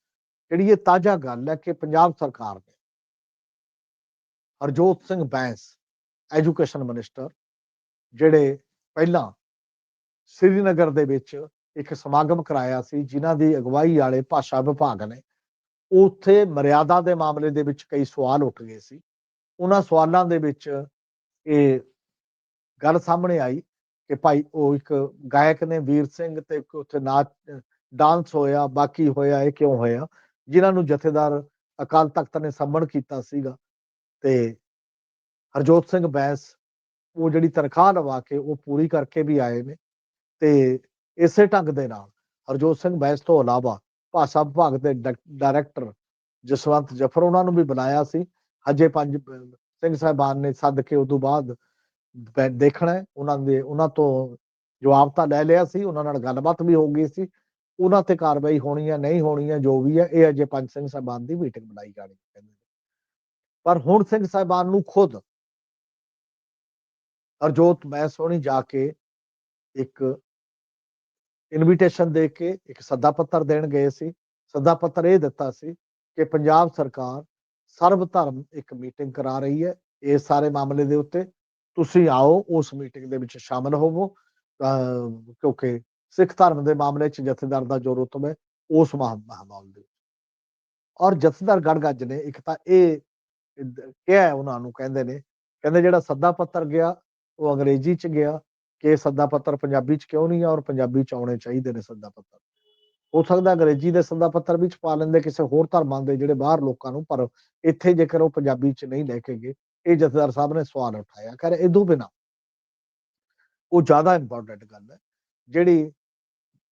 ਜਿਹੜੀ ਇਹ ਤਾਜ਼ਾ ਗੱਲ ਹੈ ਕਿ ਪੰਜਾਬ ਸਰਕਾਰ ਨੇ ਹਰਜੋਤ ਸਿੰਘ ਬੈਂਸ, ਐਜੂਕੇਸ਼ਨ ਮਿਨਿਸਟਰ, ਜਿਹੜੇ ਪਹਿਲਾਂ ਸ੍ਰੀਨਗਰ ਦੇ ਵਿੱਚ ਇੱਕ ਸਮਾਗਮ ਕਰਾਇਆ ਸੀ, ਜਿਨ੍ਹਾਂ ਦੀ ਅਗਵਾਈ ਵਾਲੇ ਭਾਸ਼ਾ ਵਿਭਾਗ ਨੇ, ਉੱਥੇ ਮਰਿਆਦਾ ਦੇ ਮਾਮਲੇ ਦੇ ਵਿੱਚ ਕਈ ਸਵਾਲ ਉੱਠ ਗਏ ਸੀ। ਉਹਨਾਂ ਸਵਾਲਾਂ ਦੇ ਵਿੱਚ ਇਹ ਗੱਲ ਸਾਹਮਣੇ ਆਈ ਕਿ ਭਾਈ ਉਹ ਇੱਕ ਗਾਇਕ ਨੇ, ਵੀਰ ਸਿੰਘ ਤੇ ਉੱਥੇ ਨਾਚ, ਡਾਂਸ ਹੋਇਆ, ਬਾਕੀ ਹੋਇਆ, ਇਹ ਕਿਉਂ ਹੋਇਆ? ਜਿਨ੍ਹਾਂ ਨੂੰ ਜਥੇਦਾਰ ਅਕਾਲ ਤਖਤ ਨੇ ਸੰਮਣ ਕੀਤਾ ਸੀਗਾ ਤੇ ਹਰਜੋਤ ਸਿੰਘ ਬੈਂਸ, ਉਹ ਜਿਹੜੀ ਤਨਖਾਹ ਲਵਾ ਕੇ ਉਹ ਪੂਰੀ ਕਰਕੇ ਵੀ ਆਏ ਨੇ ਤੇ ਇਸੇ ਢੰਗ ਦੇ ਨਾਲ ਹਰਜੋਤ ਸਿੰਘ ਬੈਂਸ ਤੋਂ ਇਲਾਵਾ ਭਾਸ਼ਾ ਵਿਭਾਗ ਦੇ ਡਾਇਰੈਕਟਰ ਜਸਵੰਤ ਜਫਰ ਉਹਨਾਂ ਨੂੰ ਵੀ ਬੁਲਾਇਆ ਸੀ। ਹਜੇ ਪੰਜ ਸਿੰਘ ਸਾਹਿਬਾਨ ਨੇ ਸੱਦ ਕੇ ਉਸ ਤੋਂ ਬਾਅਦ ਦੇਖਣਾ ਉਹਨਾਂ ਦੇ, ਉਹਨਾਂ ਤੋਂ ਜਵਾਬ ਤਾਂ ਲੈ ਲਿਆ ਸੀ। ਉਹਨਾਂ ਨਾਲ ਗੱਲਬਾਤ ਵੀ ਹੋ ਗਈ ਸੀ। ਉਹਨਾਂ ਤੇ ਕਾਰਵਾਈ ਹੋਣੀ ਹੈ ਨਹੀਂ ਹੋਣੀ ਹੈ ਜੋ ਵੀ ਹੈ ਇਹ ਅਜੇ ਪੰਜ ਸਿੰਘ ਸਾਹਿਬਾਨ ਦੀ ਮੀਟਿੰਗ ਬਣਾਈ ਜਾਣੀ ਕਹਿੰਦੇ ਪਰ ਹੁਣ ਸਿੰਘ ਸਾਹਿਬਾਨ ਨੂੰ ਖੁਦ ਅਰਜੋਤ ਮੈਂ ਸੋਣੀ ਜਾ ਕੇ ਇੱਕ ਇਨਵੀਟੇਸ਼ਨ ਦੇ ਕੇ ਇੱਕ ਸੱਦਾ ਪੱਤਰ ਦੇਣ ਗਏ ਸੀ। ਸੱਦਾ ਪੱਤਰ ਇਹ ਦਿੱਤਾ ਸੀ ਕਿ ਪੰਜਾਬ ਸਰਕਾਰ ਸਰਵ ਧਰਮ ਇੱਕ ਮੀਟਿੰਗ ਕਰਾ ਰਹੀ ਹੈ ਇਸ ਸਾਰੇ ਮਾਮਲੇ ਦੇ ਉੱਤੇ। ਤੁਸੀਂ ਆਓ, ਉਸ ਮੀਟਿੰਗ ਦੇ ਵਿੱਚ ਸ਼ਾਮਲ ਹੋਵੋ ਕਿਉਂਕਿ ਸਿੱਖ ਧਰਮ ਦੇ ਮਾਮਲੇ 'ਚ ਜਥੇਦਾਰ ਦਾ ਜੋ ਰੁਤਬਾ ਹੈ, ਉਸ ਮਹਾ- ਮਾਹੌਲ ਦੇ ਔਰ ਜਥੇਦਾਰ ਗੜਗੱਜ ਨੇ ਇੱਕ ਤਾਂ ਇਹ ਕਿਹਾ ਉਹਨਾਂ ਨੂੰ, ਕਹਿੰਦੇ ਨੇ, ਕਹਿੰਦੇ ਜਿਹੜਾ ਸੱਦਾ ਪੱਤਰ ਗਿਆ, ਉਹ ਅੰਗਰੇਜ਼ੀ 'ਚ ਗਿਆ, ਕਿ ਸੱਦਾ ਪੱਤਰ ਪੰਜਾਬੀ 'ਚ ਕਿਉਂ ਨਹੀਂ ਆ, ਔਰ ਪੰਜਾਬੀ 'ਚ ਆਉਣੇ ਚਾਹੀਦੇ ਨੇ ਸੱਦਾ ਪੱਤਰ। ਹੋ ਸਕਦਾ ਅੰਗਰੇਜ਼ੀ ਦੇ ਸੱਦਾ ਪੱਤਰ ਵਿੱਚ ਪਾ ਲੈਂਦੇ ਕਿਸੇ ਹੋਰ ਧਰਮਾਂ ਦੇ ਜਿਹੜੇ ਬਾਹਰ ਲੋਕਾਂ ਨੂੰ, ਪਰ ਇੱਥੇ ਜੇਕਰ ਉਹ ਪੰਜਾਬੀ 'ਚ ਨਹੀਂ ਲੈ ਕੇ ਗਏ, ਇਹ ਜਥੇਦਾਰ ਸਾਹਿਬ ਨੇ ਸਵਾਲ ਉਠਾਇਆ। ਕਰ ਇਦੋਂ ਬਿਨਾ ਉਹ ਜ਼ਿਆਦਾ ਇੰਪੋਰਟੈਂਟ ਗੱਲ ਹੈ, ਜਿਹੜੀ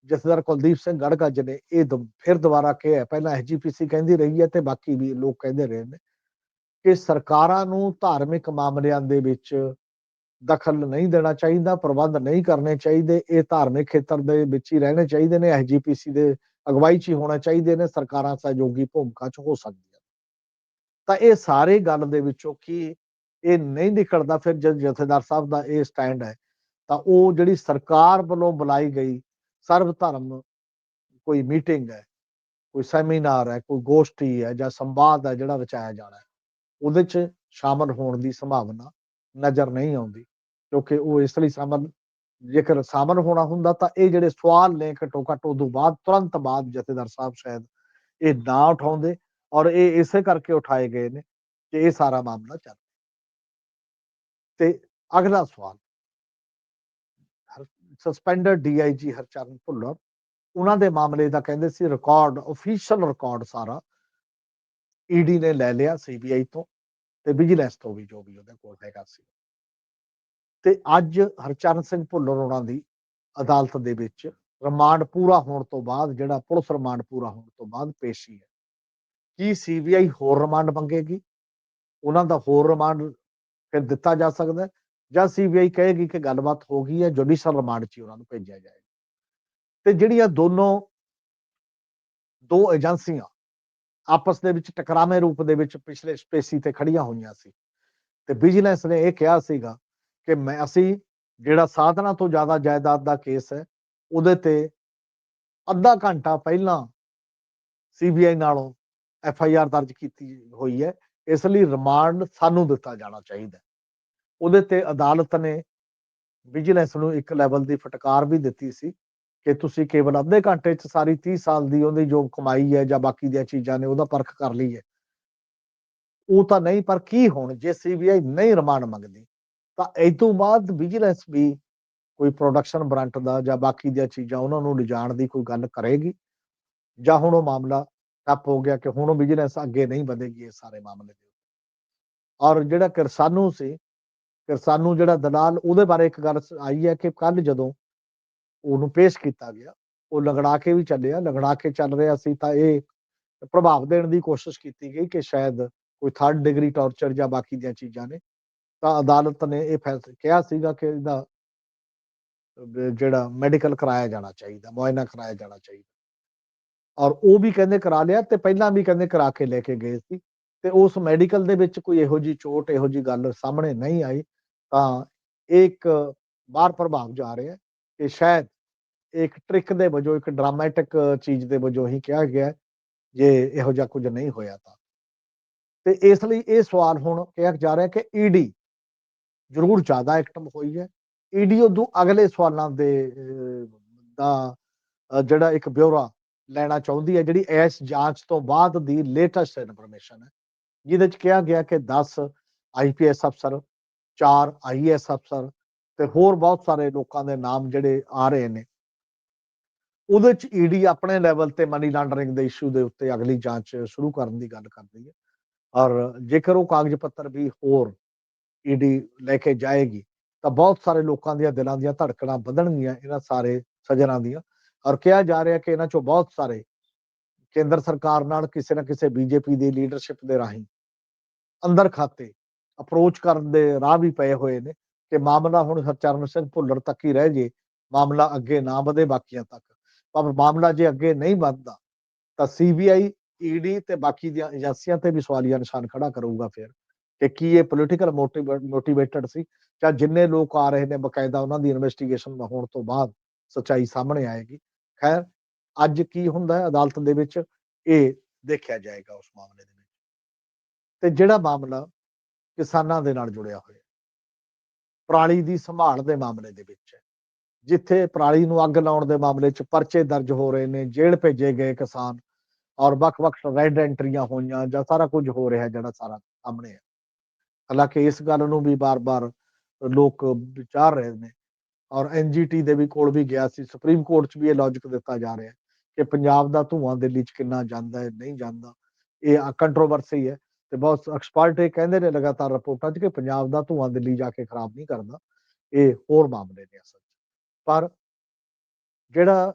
ਜਥੇਦਾਰ ਕੁਲਦੀਪ ਸਿੰਘ ਗੜਗੱਜ ਨੇ ਇਹ ਦੁ- ਫਿਰ ਦੁਬਾਰਾ ਕਿਹਾ ਪਹਿਲਾਂ ਐਸਜੀਪੀਸੀ ਕਹਿੰਦੀ ਰਹੀ ਹੈ ਤੇ ਬਾਕੀ ਵੀ ਲੋਕ ਕਹਿੰਦੇ ਰਹੇ ਨੇ ਕਿ ਸਰਕਾਰਾਂ ਨੂੰ ਧਾਰਮਿਕ ਮਾਮਲਿਆਂ ਦੇ ਵਿੱਚ ਦਖਲ ਨਹੀਂ ਦੇਣਾ ਚਾਹੀਦਾ, ਪ੍ਰਬੰਧ ਨਹੀਂ ਕਰਨੇ ਚਾਹੀਦੇ, ਇਹ ਧਾਰਮਿਕ ਖੇਤਰ ਦੇ ਵਿੱਚ ਹੀ ਰਹਿਣੇ ਚਾਹੀਦੇ ਨੇ ਐਸਜੀਪੀਸੀ ਦੇ ਅਗਵਾਈ 'ਚ ਹੀ ਹੋਣਾ ਚਾਹੀਦੇ ਨੇ, ਸਰਕਾਰਾਂ ਸਹਿਯੋਗੀ ਭੂਮਿਕਾ 'ਚ ਹੋ ਸਕਦੀਆਂ ਤਾਂ ਇਹ ਸਾਰੇ ਗੱਲ ਦੇ ਵਿੱਚੋਂ ਕੀ ਇਹ ਨਹੀਂ ਨਿਕਲਦਾ, ਫਿਰ ਜਦ ਜਥੇਦਾਰ ਸਾਹਿਬ ਦਾ ਇਹ ਸਟੈਂਡ ਹੈ, ਤਾਂ ਉਹ ਜਿਹੜੀ ਸਰਕਾਰ ਵੱਲੋਂ ਬੁਲਾਈ ਗਈ ਸਰਵ ਧਰਮ ਕੋਈ ਮੀਟਿੰਗ ਹੈ, ਕੋਈ ਸੈਮੀਨਾਰ ਹੈ, ਕੋਈ ਗੋਸ਼ਟੀ ਹੈ ਜਾਂ ਸੰਵਾਦ ਹੈ ਜਿਹੜਾ ਰਚਾਇਆ ਜਾਣਾ ਹੈ, ਉਹਦੇ 'ਚ ਸ਼ਾਮਲ ਹੋਣ ਦੀ ਸੰਭਾਵਨਾ ਨਜ਼ਰ ਨਹੀਂ ਆਉਂਦੀ, ਕਿਉਂਕਿ ਉਹ ਇਸ ਲਈ ਸ਼ਾਮਲ, ਜੇਕਰ ਸ਼ਾਮਲ ਹੋਣਾ ਹੁੰਦਾ ਤਾਂ ਇਹ ਜਿਹੜੇ ਸਵਾਲ ਨੇ ਘੱਟੋ ਘੱਟ ਉਦੋਂ ਬਾਅਦ, ਤੁਰੰਤ ਬਾਅਦ ਜਥੇਦਾਰ ਸਾਹਿਬ ਸ਼ਾਇਦ ਇਹ ਨਾ ਉਠਾਉਂਦੇ ਔਰ ਇਹ ਇਸੇ ਕਰਕੇ ਉਠਾਏ ਗਏ ਨੇ ਕਿ ਇਹ ਸਾਰਾ ਮਾਮਲਾ ਚੱਲ ਤੇ ਅਗਲਾ ਸਵਾਲ ਸਸਪੈਂਡਡ ਡੀਆਈਜੀ ਹਰਚਰਨ ਭੁੱਲਰ। ਉਹਨਾਂ ਦੇ ਮਾਮਲੇ ਦਾ ਕਹਿੰਦੇ ਸੀ ਰਿਕਾਰਡ ਅਫੀਸ਼ੀਅਲ ਰਿਕਾਰਡ ਸਾਰਾ ਈਡੀ ਨੇ ਲੈ ਲਿਆ ਸੀਬੀਆਈ ਤੋਂ ਤੇ ਵਿਜੀਲੈਂਸ ਤੋਂ ਵੀ ਜੋ ਵੀ ਉਹਦੇ ਕੋਲ ਹੈਗਾ ਸੀ। ਤੇ ਅੱਜ ਹਰਚਰਨ ਸਿੰਘ ਭੁੱਲਰ ਉਹਨਾਂ ਦੀ ਅਦਾਲਤ ਦੇ ਵਿੱਚ ਰਿਮਾਂਡ ਪੂਰਾ ਹੋਣ ਤੋਂ ਬਾਅਦ, ਜਿਹੜਾ ਪੁਲਿਸ ਰਿਮਾਂਡ ਪੂਰਾ ਹੋਣ ਤੋਂ ਬਾਅਦ ਪੇਸ਼ੀ ਹੈ। ਕੀ ਸੀਬੀਆਈ ਹੋਰ ਰਿਮਾਂਡ ਮੰਗੇਗੀ? ਉਹਨਾਂ ਦਾ ਹੋਰ ਰਿਮਾਂਡ ਫਿਰ ਦਿੱਤਾ ਜਾ ਸਕਦਾ ਜਾਂ ਸੀਬੀਆਈ ਕਹੇਗੀ ਕਿ ਗੱਲਬਾਤ ਹੋ ਗਈ ਹੈ ਜੁਡੀਸ਼ੀਅਲ ਰਿਮਾਂਡ 'ਚ ਹੀ ਉਹਨਾਂ ਨੂੰ ਭੇਜਿਆ ਜਾਏਗਾ। ਤੇ ਜਿਹੜੀਆਂ ਦੋਨੋਂ, ਦੋ ਏਜੰਸੀਆਂ ਆਪਸ ਦੇ ਵਿੱਚ ਟਕਰਾਵੇਂ ਰੂਪ ਦੇ ਵਿੱਚ ਪਿਛਲੇ ਸਪੇਸੀ ਤੇ ਖੜੀਆਂ ਹੋਈਆਂ ਸੀ, ਤੇ ਵਿਜੀਲੈਂਸ ਨੇ ਇਹ ਕਿਹਾ ਸੀਗਾ ਕਿ ਮੈਂ, ਅਸੀਂ ਜਿਹੜਾ ਸਾਧਨਾ ਤੋਂ ਜ਼ਿਆਦਾ ਜਾਇਦਾਦ ਦਾ ਕੇਸ ਹੈ, ਉਹਦੇ ਤੇ ਅੱਧਾ ਘੰਟਾ ਪਹਿਲਾਂ ਸੀਬੀਆਈ ਨਾਲੋਂ ਐਫ ਆਈ ਆਰ ਦਰਜ ਕੀਤੀ ਹੋਈ ਹੈ, ਇਸ ਲਈ ਰਿਮਾਂਡ ਸਾਨੂੰ ਦਿੱਤਾ ਜਾਣਾ ਚਾਹੀਦਾ। ਉਹਦੇ ਤੇ ਅਦਾਲਤ ਨੇ ਵਿਜੀਲੈਂਸ ਨੂੰ ਇੱਕ ਲੈਵਲ ਦੀ ਫਟਕਾਰ ਵੀ ਦਿੱਤੀ ਸੀ ਕਿ ਤੁਸੀਂ ਕੇਵਲ ਅੱਧੇ ਘੰਟੇ 'ਚ ਸਾਰੀ 30 ਸਾਲ ਦੀ ਉਹਦੀ ਜੋ ਕਮਾਈ ਹੈ ਜਾਂ ਬਾਕੀ ਦੀਆਂ ਚੀਜ਼ਾਂ ਨੇ ਉਹਦਾ ਪਰਖ ਕਰ ਲਈ ਹੈ। ਉਹ ਤਾਂ ਨਹੀਂ, ਪਰ ਕੀ ਹੋਣ? ਜੇ ਸੀਬੀਆਈ ਨਹੀਂ ਰਿਮਾਂਡ ਮੰਗਦੀ, ਤਾਂ ਇਹ ਤੋਂ ਬਾਅਦ ਵਿਜੀਲੈਂਸ ਵੀ ਕੋਈ ਪ੍ਰੋਡਕਸ਼ਨ ਬ੍ਰਾਂਟ ਦਾ ਜਾਂ ਬਾਕੀ ਦੀਆਂ ਚੀਜ਼ਾਂ ਉਹਨਾਂ ਨੂੰ ਲਿਜਾਣ ਦੀ ਕੋਈ ਗੱਲ ਕਰੇਗੀ? ਜਾਂ ਹੁਣ ਉਹ ਮਾਮਲਾ ਟੱਪ ਹੋ ਗਿਆ ਕਿ ਹੁਣ ਉਹ ਵਿਜੀਲੈਂਸ ਅੱਗੇ ਨਹੀਂ ਵਧੇਗੀ ਇਹ ਸਾਰੇ ਮਾਮਲੇ ਦੇ ਔਰ ਜਿਹੜਾ ਕਿਰਸਾਨੂ ਸੀ ਫਿਰ ਸਾਨੂੰ ਜਿਹੜਾ ਦਲਾਲ ਉਹਦੇ ਬਾਰੇ ਇੱਕ ਗੱਲ ਆਈ ਹੈ ਕਿ ਕੱਲ ਜਦੋਂ ਉਹਨੂੰ ਪੇਸ਼ ਕੀਤਾ ਗਿਆ, ਉਹ ਲੰਗੜਾ ਕੇ ਵੀ ਚੱਲਿਆ, ਲੰਗੜਾ ਕੇ ਚੱਲ ਰਿਹਾ ਸੀ ਤਾਂ ਇਹ ਪ੍ਰਭਾਵ ਦੇਣ ਦੀ ਕੋਸ਼ਿਸ਼ ਕੀਤੀ ਗਈ ਕਿ ਸ਼ਾਇਦ ਕੋਈ ਥਰਡ ਡਿਗਰੀ ਟਾਰਚਰ ਜਾਂ ਬਾਕੀ ਦੀਆਂ ਚੀਜ਼ਾਂ ਨੇ। ਤਾਂ ਅਦਾਲਤ ਨੇ ਇਹ ਫੈਸਲਾ ਕਿਹਾ ਸੀਗਾ ਕਿ ਇਹਦਾ ਜਿਹੜਾ ਮੈਡੀਕਲ ਕਰਾਇਆ ਜਾਣਾ ਚਾਹੀਦਾ, ਮੁਆਇਨਾ ਕਰਾਇਆ ਜਾਣਾ ਚਾਹੀਦਾ। ਔਰ ਉਹ ਵੀ ਕਹਿੰਦੇ ਕਰਾ ਲਿਆ ਤੇ ਪਹਿਲਾਂ ਵੀ ਕਹਿੰਦੇ ਕਰਾ ਕੇ ਲੈ ਕੇ ਗਏ ਸੀ। ਤੇ ਉਸ ਮੈਡੀਕਲ ਦੇ ਵਿੱਚ ਕੋਈ ਇਹੋ ਜੀ ਚੋਟ, ਇਹੋ ਜੀ ਗੱਲ ਸਾਹਮਣੇ ਨਹੀਂ ਆਈ। ਤਾਂ ਇਹ ਇੱਕ ਬਾਹਰ ਪ੍ਰਭਾਵ ਜਾ ਰਿਹਾ ਹੈ ਕਿ ਸ਼ਾਇਦ ਇੱਕ ਟ੍ਰਿਕ ਦੇ ਵਜੋਂ, ਇੱਕ ਡਰਾਮੈਟਿਕ ਚੀਜ਼ ਦੇ ਵਜੋਂ ਹੀ ਕਿਹਾ ਗਿਆ ਜੇ ਇਹੋ ਜਿਹਾ ਕੁਝ ਨਹੀਂ ਹੋਇਆ ਤਾਂ। ਤੇ ਇਸ ਲਈ ਇਹ ਸਵਾਲ ਹੁਣ ਕਿਹਾ ਜਾ ਰਿਹਾ ਕਿ ਈਡੀ ਜ਼ਰੂਰ ਜ਼ਿਆਦਾ ਐਕਟਿਵ ਹੋਈ ਹੈ। ਈਡੀ ਉਦੋਂ ਅਗਲੇ ਸਵਾਲਾਂ ਦੇ ਦਾ ਜਿਹੜਾ ਇੱਕ ਬਿਊਰਾ ਲੈਣਾ ਚਾਹੁੰਦੀ ਹੈ, ਜਿਹੜੀ ਇਸ ਜਾਂਚ ਤੋਂ ਬਾਅਦ ਦੀ ਲੇਟੈਸਟ ਇਨਫੋਰਮੇਸ਼ਨ ਹੈ, ਜਿਹਦੇ ਚ ਕਿਹਾ ਗਿਆ ਕਿ 10 ਆਈਪੀਐਸ ਅਫਸਰ 4 ਆਈਐਸ ਅਫਸਰ ਤੇ ਹੋਰ ਬਹੁਤ ਸਾਰੇ ਲੋਕਾਂ ਦੇ ਨਾਮ ਜਿਹੜੇ ਆ ਰਹੇ ਨੇ। ਉਹਦੇ ਚ ਈਡੀ ਆਪਣੇ ਲੈਵਲ ਤੇ ਮਨੀ ਲਾਂਡਰਿੰਗ ਦੇ ਇਸ਼ੂ ਦੇ ਉੱਤੇ ਅਗਲੀ ਜਾਂਚ ਸ਼ੁਰੂ ਕਰਨ ਦੀ ਗੱਲ ਕਰਦੀ ਹੈ। ਔਰ ਜੇਕਰ ਉਹ ਕਾਗਜ਼ ਪੱਤਰ ਵੀ ਹੋਰ ਈਡੀ ਲੈ ਕੇ ਜਾਏਗੀ, ਤਾਂ ਬਹੁਤ ਸਾਰੇ ਲੋਕਾਂ ਦੀਆਂ ਦਿਲਾਂ ਦੀਆਂ ਧੜਕਣਾਂ ਵਧਣਗੀਆਂ ਇਹਨਾਂ ਸਾਰੇ ਸੱਜਣਾਂ ਦੀਆਂ। ਔਰ ਕਿਹਾ ਜਾ ਰਿਹਾ ਕਿ ਇਹਨਾਂ ਚੋਂ ਬਹੁਤ ਸਾਰੇ ਕੇਂਦਰ ਸਰਕਾਰ ਨਾਲ ਕਿਸੇ ਨਾ ਕਿਸੇ ਬੀਜੇਪੀ ਦੀ ਲੀਡਰਸ਼ਿਪ ਦੇ ਰਾਹੀਂ ਅੰਦਰ ਖਾਤੇ ਅਪਰੋਚ ਕਰਨ ਦੇ ਰਾਹ ਵੀ ਪਏ ਹੋਏ ਨੇ ਕਿ ਮਾਮਲਾ ਹੁਣ ਹਰਚਰਨ ਸਿੰਘ ਭੁੱਲਰ ਤੱਕ ਹੀ ਰਹਿ ਜੇ, ਮਾਮਲਾ ਅੱਗੇ ਨਾ ਵਧੇ ਬਾਕੀਆਂ ਤੱਕ। ਪਰ ਮਾਮਲਾ ਜੇ ਅੱਗੇ ਨਹੀਂ ਵਧਦਾ, ਤਾਂ ਸੀਬੀਆਈ ਈਡੀ ਤੇ ਬਾਕੀ ਦੀਆਂ ਏਜੰਸੀਆਂ ਤੇ ਵੀ ਸਵਾਲੀਆ ਨਿਸ਼ਾਨ ਖੜਾ ਕਰੂਗਾ ਫਿਰ ਕਿ ਕੀ ਇਹ ਪੋਲੀਟੀਕਲ ਮੋਟੀਵੇਟਡ ਸੀ ਜਾਂ ਜਿੰਨੇ ਲੋਕ ਆ ਰਹੇ ਨੇ ਬਕਾਇਦਾ ਉਹਨਾਂ ਦੀ ਇਨਵੈਸਟੀਗੇਸ਼ਨ ਹੋਣ ਤੋਂ ਬਾਅਦ ਸੱਚਾਈ ਸਾਹਮਣੇ ਆਏਗੀ। ਖੈਰ, ਅੱਜ ਕੀ ਹੁੰਦਾ ਹੈ ਅਦਾਲਤ ਦੇ ਵਿੱਚ ਇਹ ਦੇਖਿਆ ਜਾਏਗਾ ਉਸ ਮਾਮਲੇ ਦੇ ਵਿੱਚ। ਤੇ ਜਿਹੜਾ ਮਾਮਲਾ ਕਿਸਾਨਾਂ ਦੇ ਨਾਲ ਜੁੜਿਆ ਹੋਇਆ। ਪਰਾਲੀ ਦੀ ਸੰਭਾਲ ਦੇ ਮਾਮਲੇ ਦੇ ਵਿੱਚ। ਜਿੱਥੇ ਪਰਾਲੀ ਨੂੰ ਅੱਗ ਲਾਉਣ ਦੇ ਮਾਮਲੇ 'ਚ ਪਰਚੇ ਦਰਜ ਹੋ ਰਹੇ ਨੇ, ਜੇਲ੍ਹ ਭੇਜੇ ਗਏ ਕਿਸਾਨ ਔਰ ਵੱਖ-ਵੱਖ ਰੈਡ ਐਂਟਰੀਆਂ ਹੋਈਆਂ ਜਾਂ ਸਾਰਾ ਕੁਝ ਹੋ ਰਿਹਾ ਜਿਹੜਾ ਸਾਰਾ ਸਾਹਮਣੇ ਹੈ। ਹਾਲਾਂਕਿ ਇਸ ਗੱਲ ਨੂੰ ਵੀ ਬਾਰ-ਬਾਰ ਲੋਕ ਵਿਚਾਰ ਰਹੇ ਨੇ ਔਰ ਐਨਜੀਟੀ ਦੇ ਵੀ ਕੋਲ ਵੀ ਗਿਆ ਸੀ। ਸੁਪਰੀਮ ਕੋਰਟ 'ਚ ਵੀ ਇਹ ਲੌਜੀਕ ਦਿੱਤਾ ਜਾ ਰਿਹਾ ਕਿ ਪੰਜਾਬ ਦਾ ਧੂਆਂ ਦਿੱਲੀ 'ਚ ਕਿੰਨਾ ਜਾਂਦਾ ਹੈ, ਨਹੀਂ ਜਾਂਦਾ, ਇਹ ਕੰਟਰੋਵਰਸੀ ਹੈ। ਤੇ ਬਹੁਤ ਐਕਸਪਰਟ ਇਹ ਕਹਿੰਦੇ ਨੇ ਲਗਾਤਾਰ ਰਿਪੋਰਟਾਂ 'ਚ ਕਿ ਪੰਜਾਬ ਦਾ ਧੂਆਂ ਦਿੱਲੀ ਜਾ ਕੇ ਖਰਾਬ ਨਹੀਂ ਕਰਦਾ ਇਹ ਹੋਰ ਮਾਮਲੇ ਨੇ ਅਸਲ ਪਰ ਜਿਹੜਾ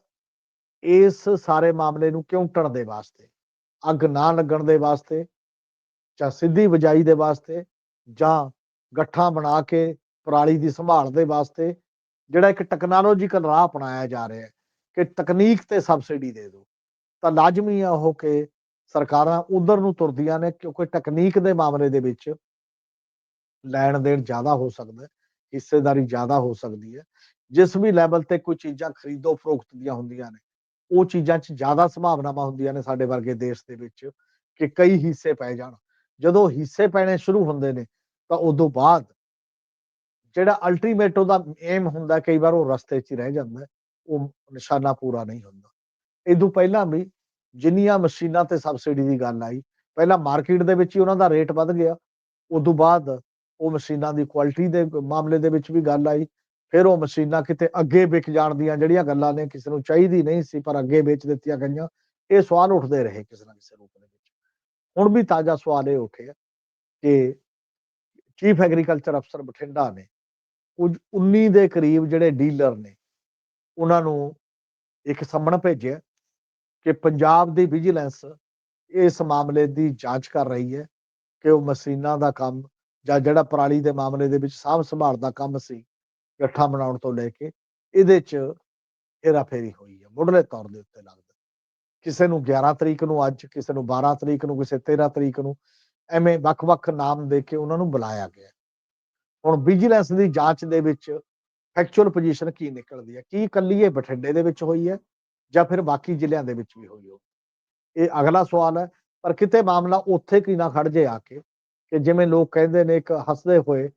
ਇਸ ਸਾਰੇ ਮਾਮਲੇ ਨੂੰ ਕਿਉਂ ਟਣ ਦੇ ਵਾਸਤੇ, ਅੱਗ ਨਾ ਲੱਗਣ ਦੇ ਵਾਸਤੇ ਜਾਂ ਸਿੱਧੀ ਵਜਾਈ ਦੇ ਵਾਸਤੇ ਜਾਂ ਗੱਠਾਂ ਬਣਾ ਕੇ ਪਰਾਲੀ ਦੀ ਸੰਭਾਲ ਦੇ ਵਾਸਤੇ ਜਿਹੜਾ ਇੱਕ ਟੈਕਨੋਲੋਜੀਕਲ ਰਾਹ ਅਪਣਾਇਆ ਜਾ ਰਿਹਾ ਹੈ ਕਿ ਤਕਨੀਕ ਤੇ ਸਬਸਿਡੀ ਦੇ ਦਿਓ, ਤਾਂ ਲਾਜ਼ਮੀ ਆ ਉਹ ਕਿ ਸਰਕਾਰਾਂ ਉਧਰ ਨੂੰ ਤੁਰਦੀਆਂ ਨੇ ਕਿਉਂਕਿ ਟੈਕਨੀਕ ਦੇ ਮਾਮਲੇ ਦੇ ਵਿੱਚ ਲੈਣ ਦੇਣ ਜ਼ਿਆਦਾ ਹੋ ਸਕਦਾ ਹੈ, ਹਿੱਸੇਦਾਰੀ ਜ਼ਿਆਦਾ ਹੋ ਸਕਦੀ ਹੈ। ਜਿਸ ਵੀ ਲੈਵਲ ਤੇ ਕੋਈ ਚੀਜ਼ਾਂ ਖਰੀਦੋ ਫਰੋਖਤ ਦੀਆਂ ਹੁੰਦੀਆਂ ਨੇ, ਉਹ ਚੀਜ਼ਾਂ 'ਚ ਜ਼ਿਆਦਾ ਸੰਭਾਵਨਾਵਾਂ ਹੁੰਦੀਆਂ ਨੇ ਸਾਡੇ ਵਰਗੇ ਦੇਸ਼ ਦੇ ਵਿੱਚ ਕਿ ਕਈ ਹਿੱਸੇ ਪੈ ਜਾਣ। ਜਦੋਂ ਹਿੱਸੇ ਪੈਣੇ ਸ਼ੁਰੂ ਹੁੰਦੇ ਨੇ, ਤਾਂ ਉਦੋਂ ਬਾਅਦ ਜਿਹੜਾ ਅਲਟੀਮੇਟ ਉਹਦਾ ਏਮ ਹੁੰਦਾ, ਕਈ ਵਾਰ ਉਹ ਰਸਤੇ 'ਚ ਹੀ ਰਹਿ ਜਾਂਦਾ ਉਹ ਨਿਸ਼ਾਨਾ ਪੂਰਾ ਨਹੀਂ ਹੁੰਦਾ। ਇਦੋਂ ਪਹਿਲਾਂ ਵੀ ਜਿੰਨੀਆਂ ਮਸ਼ੀਨਾਂ ਤੇ ਸਬਸਿਡੀ ਦੀ ਗੱਲ ਆਈ, ਪਹਿਲਾਂ ਮਾਰਕੀਟ ਦੇ ਵਿੱਚ ਹੀ ਉਹਨਾਂ ਦਾ ਰੇਟ ਵੱਧ ਗਿਆ, ਉਦੋਂ ਬਾਅਦ ਉਹ ਮਸ਼ੀਨਾਂ ਦੀ ਕੁਆਲਿਟੀ ਦੇ ਮਾਮਲੇ ਦੇ ਵਿੱਚ ਵੀ ਗੱਲ ਆਈ, ਫਿਰ ਉਹ ਮਸ਼ੀਨਾਂ ਕਿਤੇ ਅੱਗੇ ਵਿਕ ਜਾਣ ਦੀਆਂ ਜਿਹੜੀਆਂ ਗੱਲਾਂ ਨੇ, ਕਿਸੇ ਨੂੰ ਚਾਹੀਦੀ ਨਹੀਂ ਸੀ, ਪਰ ਅੱਗੇ ਵੇਚ ਦਿੱਤੀਆਂ ਗਈਆਂ, ਇਹ ਸਵਾਲ ਉੱਠਦੇ ਰਹੇ ਕਿਸੇ ਨਾ ਕਿਸੇ ਰੂਪ ਦੇ ਵਿੱਚ। ਹੁਣ ਵੀ ਤਾਜ਼ਾ ਸਵਾਲ ਇਹ ਉੱਠਿਆ ਕਿ ਚੀਫ ਐਗਰੀਕਲਚਰ ਅਫਸਰ ਬਠਿੰਡਾ ਨੇ ਕੁਝ 19 ਦੇ ਕਰੀਬ ਜਿਹੜੇ ਡੀਲਰ ਨੇ, ਉਹਨਾਂ ਨੂੰ ਇੱਕ ਸੰਮਣ ਭੇਜਿਆ ਕਿ ਪੰਜਾਬ ਦੀ ਵਿਜੀਲੈਂਸ ਇਸ ਮਾਮਲੇ ਦੀ ਜਾਂਚ ਕਰ ਰਹੀ ਹੈ ਕਿ ਉਹ ਮਸ਼ੀਨਾਂ ਦਾ ਕੰਮ ਜਾਂ ਜਿਹੜਾ ਪਰਾਲੀ ਦੇ ਮਾਮਲੇ ਦੇ ਵਿੱਚ ਸਾਂਭ ਸੰਭਾਲ ਦਾ ਕੰਮ ਸੀ, ਇਕੱਠਾ ਬਣਾਉਣ ਤੋਂ ਲੈ ਕੇ ਇਹਦੇ 'ਚ ਹੇਰਾਫੇਰੀ ਹੋਈ ਹੈ, ਮੁੱਢਲੇ ਤੌਰ ਦੇ ਉੱਤੇ ਲੱਗਦਾ। ਕਿਸੇ ਨੂੰ 11 ਤਰੀਕ ਨੂੰ ਅੱਜ, ਕਿਸੇ ਨੂੰ 12 ਤਰੀਕ ਨੂੰ, ਕਿਸੇ 13 ਤਰੀਕ ਨੂੰ ਐਵੇਂ ਵੱਖ-ਵੱਖ ਨਾਮ ਦੇ ਕੇ ਉਹਨਾਂ ਨੂੰ ਬੁਲਾਇਆ ਗਿਆ। ਹੁਣ ਵਿਜੀਲੈਂਸ ਦੀ ਜਾਂਚ ਦੇ ਵਿੱਚ ਫੈਕਚੁਅਲ ਪੋਜੀਸ਼ਨ ਕੀ ਨਿਕਲਦੀ ਹੈ? ਕੀ ਕੱਲੀ ਇਹ ਬਠਿੰਡੇ ਦੇ ਵਿੱਚ ਹੋਈ ਹੈ? ਜਾਂ ਫਿਰ ਬਾਕੀ ਜ਼ਿਲ੍ਹਿਆਂ ਦੇ ਵਿੱਚ ਵੀ ਹੋਈ ਹੋ ਇਹ ਅਗਲਾ ਸਵਾਲ ਹੈ, ਪਰ ਕਿਤੇ ਮਾਮਲਾ ਉੱਥੇ ਕੀ ਨਾ ਖੜ ਜੇ ਆ ਕੇ ਕਿ ਜਿਵੇਂ ਲੋਕ ਕਹਿੰਦੇ ਨੇ ਇੱਕ ਹੱਸਦੇ ਹੋਏ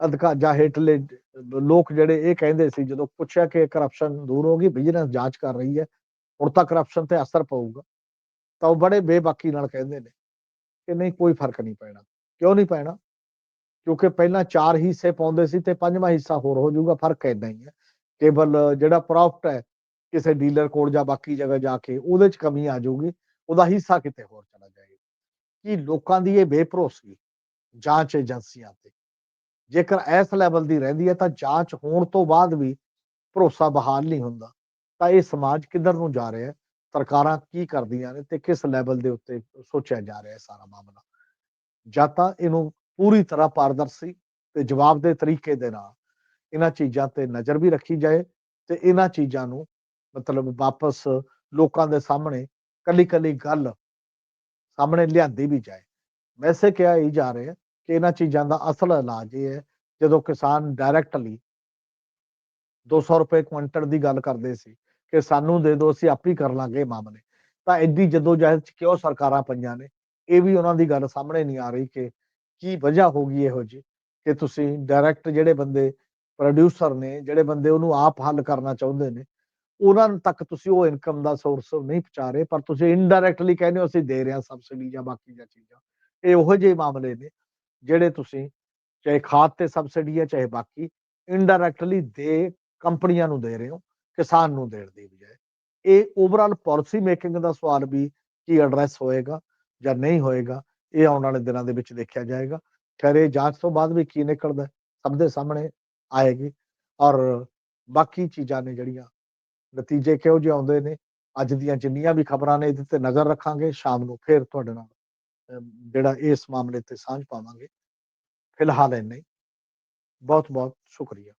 ਅਧਿਕਾਰ ਜਾਂ ਹੇਠਲੇ ਲੋਕ ਜਿਹੜੇ ਇਹ ਕਹਿੰਦੇ ਸੀ, ਜਦੋਂ ਪੁੱਛਿਆ ਕਿ ਕਰਪਸ਼ਨ ਦੂਰ ਹੋ ਗਈ ਵਿਜੀਲੈਂਸ ਜਾਂਚ ਕਰ ਰਹੀ ਹੈ, ਹੁਣ ਤਾਂ ਕਰਪਸ਼ਨ ਤੇ ਅਸਰ ਪਊਗਾ। ਤਾਂ ਉਹ ਬੜੇ ਬੇਬਾਕੀ ਨਾਲ ਕਹਿੰਦੇ ਨੇ ਕਿ ਨਹੀਂ, ਕੋਈ ਫ਼ਰਕ ਨਹੀਂ ਪੈਣਾ। ਕਿਉਂ ਨਹੀਂ ਪੈਣਾ? ਕਿਉਂਕਿ ਪਹਿਲਾਂ ਚਾਰ ਹਿੱਸੇ ਪਾਉਂਦੇ ਸੀ ਤੇ ਪੰਜਵਾਂ ਹਿੱਸਾ ਹੋਰ ਹੋ ਜਾਊਗਾ, ਫ਼ਰਕ ਇੰਨਾ ਹੀ ਹੈ। ਕੇਵਲ ਜਿਹੜਾ ਪ੍ਰੋਫਿਟ ਹੈ ਕਿਸੇ ਡੀਲਰ ਕੋਲ ਜਾਂ ਬਾਕੀ ਜਗ੍ਹਾ ਜਾ ਕੇ ਉਹਦੇ 'ਚ ਕਮੀ ਆ ਜਾਊਗੀ, ਉਹਦਾ ਹਿੱਸਾ ਕਿਤੇ ਹੋਰ ਚਲਾ ਜਾਏਗਾ। ਕਿ ਲੋਕਾਂ ਦੀ ਇਹ ਬੇਭਰੋਸਗੀ, ਜਾਂਚ ਏਜੰਸੀਆਂ ਤੇ? ਜੇਕਰ ਇਸ ਲੈਵਲ ਦੀ ਰਹਿੰਦੀ ਹੈ ਤਾਂ ਜਾਂਚ ਹੋਣ ਤੋਂ ਬਾਅਦ ਵੀ ਭਰੋਸਾ ਬਹਾਲ ਨਹੀਂ ਹੁੰਦਾ। ਤਾਂ ਇਹ ਸਮਾਜ ਕਿੱਧਰ ਨੂੰ ਜਾ ਰਿਹਾ ਹੈ? ਸਰਕਾਰਾਂ ਕੀ ਕਰਦੀਆਂ ਨੇ ਤੇ ਕਿਸ ਲੈਵਲ ਦੇ ਉੱਤੇ ਸੋਚਿਆ ਜਾ ਰਿਹਾ ਹੈ ਸਾਰਾ ਮਾਮਲਾ? ਜਾਂ ਤਾਂ ਇਹਨੂੰ ਪੂਰੀ ਤਰ੍ਹਾਂ ਪਾਰਦਰਸ਼ੀ ਤੇ ਜਵਾਬਦੇਹ ਤਰੀਕੇ ਦੇ ਨਾਲ ਇਹਨਾਂ ਚੀਜ਼ਾਂ ਤੇ ਨਜ਼ਰ ਵੀ ਰੱਖੀ ਜਾਏ ਤੇ ਇਹਨਾਂ ਚੀਜ਼ਾਂ ਨੂੰ ਮਤਲਬ ਵਾਪਸ ਲੋਕਾਂ ਦੇ ਸਾਹਮਣੇ ਕੱਲੀ ਕੱਲੀ ਗੱਲ ਸਾਹਮਣੇ ਲਿਆਂਦੀ ਵੀ ਜਾਏ। ਵੈਸੇ ਕਿਹਾ ਹੀ ਜਾ ਰਿਹਾ ਕਿ ਇਹਨਾਂ ਚੀਜ਼ਾਂ ਦਾ ਅਸਲ ਇਲਾਜ ਇਹ ਹੈ, ਜਦੋਂ ਕਿਸਾਨ ਡਾਇਰੈਕਟਲੀ 200 ਰੁਪਏ ਕੁਇੰਟਲ ਦੀ ਗੱਲ ਕਰਦੇ ਸੀ ਕਿ ਸਾਨੂੰ ਦੇ ਦਿਓ, ਅਸੀਂ ਆਪ ਹੀ ਕਰ ਲਾਂਗੇ ਮਾਮਲੇ। ਤਾਂ ਐਡੀ ਜਦੋਂ ਜਹਿਦ ਚ ਕਿਉਂ ਸਰਕਾਰਾਂ ਪਈਆਂ ਨੇ? ਇਹ ਵੀ ਉਹਨਾਂ ਦੀ ਗੱਲ ਸਾਹਮਣੇ ਨਹੀਂ ਆ ਰਹੀ ਕਿ ਕੀ ਵਜ੍ਹਾ ਹੋ ਗਈ ਇਹੋ ਜੀ ਕਿ ਤੁਸੀਂ ਡਾਇਰੈਕਟ ਜਿਹੜੇ ਬੰਦੇ ਪ੍ਰੋਡਿਊਸਰ ਨੇ, ਜਿਹੜੇ ਬੰਦੇ ਉਹਨੂੰ ਆਪ ਹੱਲ ਕਰਨਾ ਚਾਹੁੰਦੇ ਨੇ ਉਹਨਾਂ ਤੱਕ ਤੁਸੀਂ ਉਹ ਇਨਕਮ ਦਾ ਸੋਰਸ ਨਹੀਂ ਪਹੁੰਚਾ ਰਹੇ, ਪਰ ਤੁਸੀਂ ਇਨਡਾਇਰੈਕਟਲੀ ਕਹਿੰਦੇ ਹੋ, ਅਸੀਂ ਦੇ ਰਹੇ ਹਾਂ ਸਬਸਿਡੀ ਜਾਂ ਬਾਕੀ ਜਾਂ ਚੀਜ਼ਾਂ। ਇਹ ਉਹੋ ਜਿਹੇ ਮਾਮਲੇ ਨੇ ਜਿਹੜੇ ਤੁਸੀਂ ਚਾਹੇ ਖਾਦ ਤੇ ਸਬਸਿਡੀ ਹੈ, ਚਾਹੇ ਬਾਕੀ ਇਨਡਾਇਰੈਕਟਲੀ ਦੇ ਕੰਪਨੀਆਂ ਨੂੰ ਦੇ ਰਹੇ ਹੋ, ਕਿਸਾਨ ਨੂੰ ਦੇਣ ਦੀ ਬਜਾਏ। ਇਹ ਓਵਰਆਲ ਪਾਲਿਸੀ ਮੇਕਿੰਗ ਦਾ ਸਵਾਲ ਵੀ ਕੀ ਐਡਰੈਸ ਹੋਏਗਾ ਜਾਂ ਨਹੀਂ ਹੋਏਗਾ, ਇਹ ਆਉਣ ਵਾਲੇ ਦਿਨਾਂ ਦੇ ਵਿੱਚ ਦੇਖਿਆ ਜਾਏਗਾ। ਖੈਰੇ ਜਾਂਚ ਤੋਂ ਬਾਅਦ ਵੀ ਕੀ ਨਿਕਲਦਾ, ਸਭ ਦੇ ਸਾਹਮਣੇ ਆਏਗੀ। ਔਰ ਬਾਕੀ ਚੀਜ਼ਾਂ ਨੇ ਜਿਹੜੀਆਂ ਨਤੀਜੇ ਕਿਹੋ ਜਿਹੇ ਆਉਂਦੇ ਨੇ? ਅੱਜ ਦੀਆਂ ਜਿੰਨੀਆਂ ਵੀ ਖਬਰਾਂ ਨੇ ਇਹਦੇ ਤੇ ਨਜ਼ਰ ਰੱਖਾਂਗੇ, ਸ਼ਾਮ ਨੂੰ ਫੇਰ ਤੁਹਾਡੇ ਨਾਲ ਜਿਹੜਾ ਇਸ ਮਾਮਲੇ ਤੇ ਸਾਂਝ ਪਾਵਾਂਗੇ। ਫਿਲਹਾਲ ਇੰਨਾ ਹੀ। ਬਹੁਤ ਬਹੁਤ ਸ਼ੁਕਰੀਆ।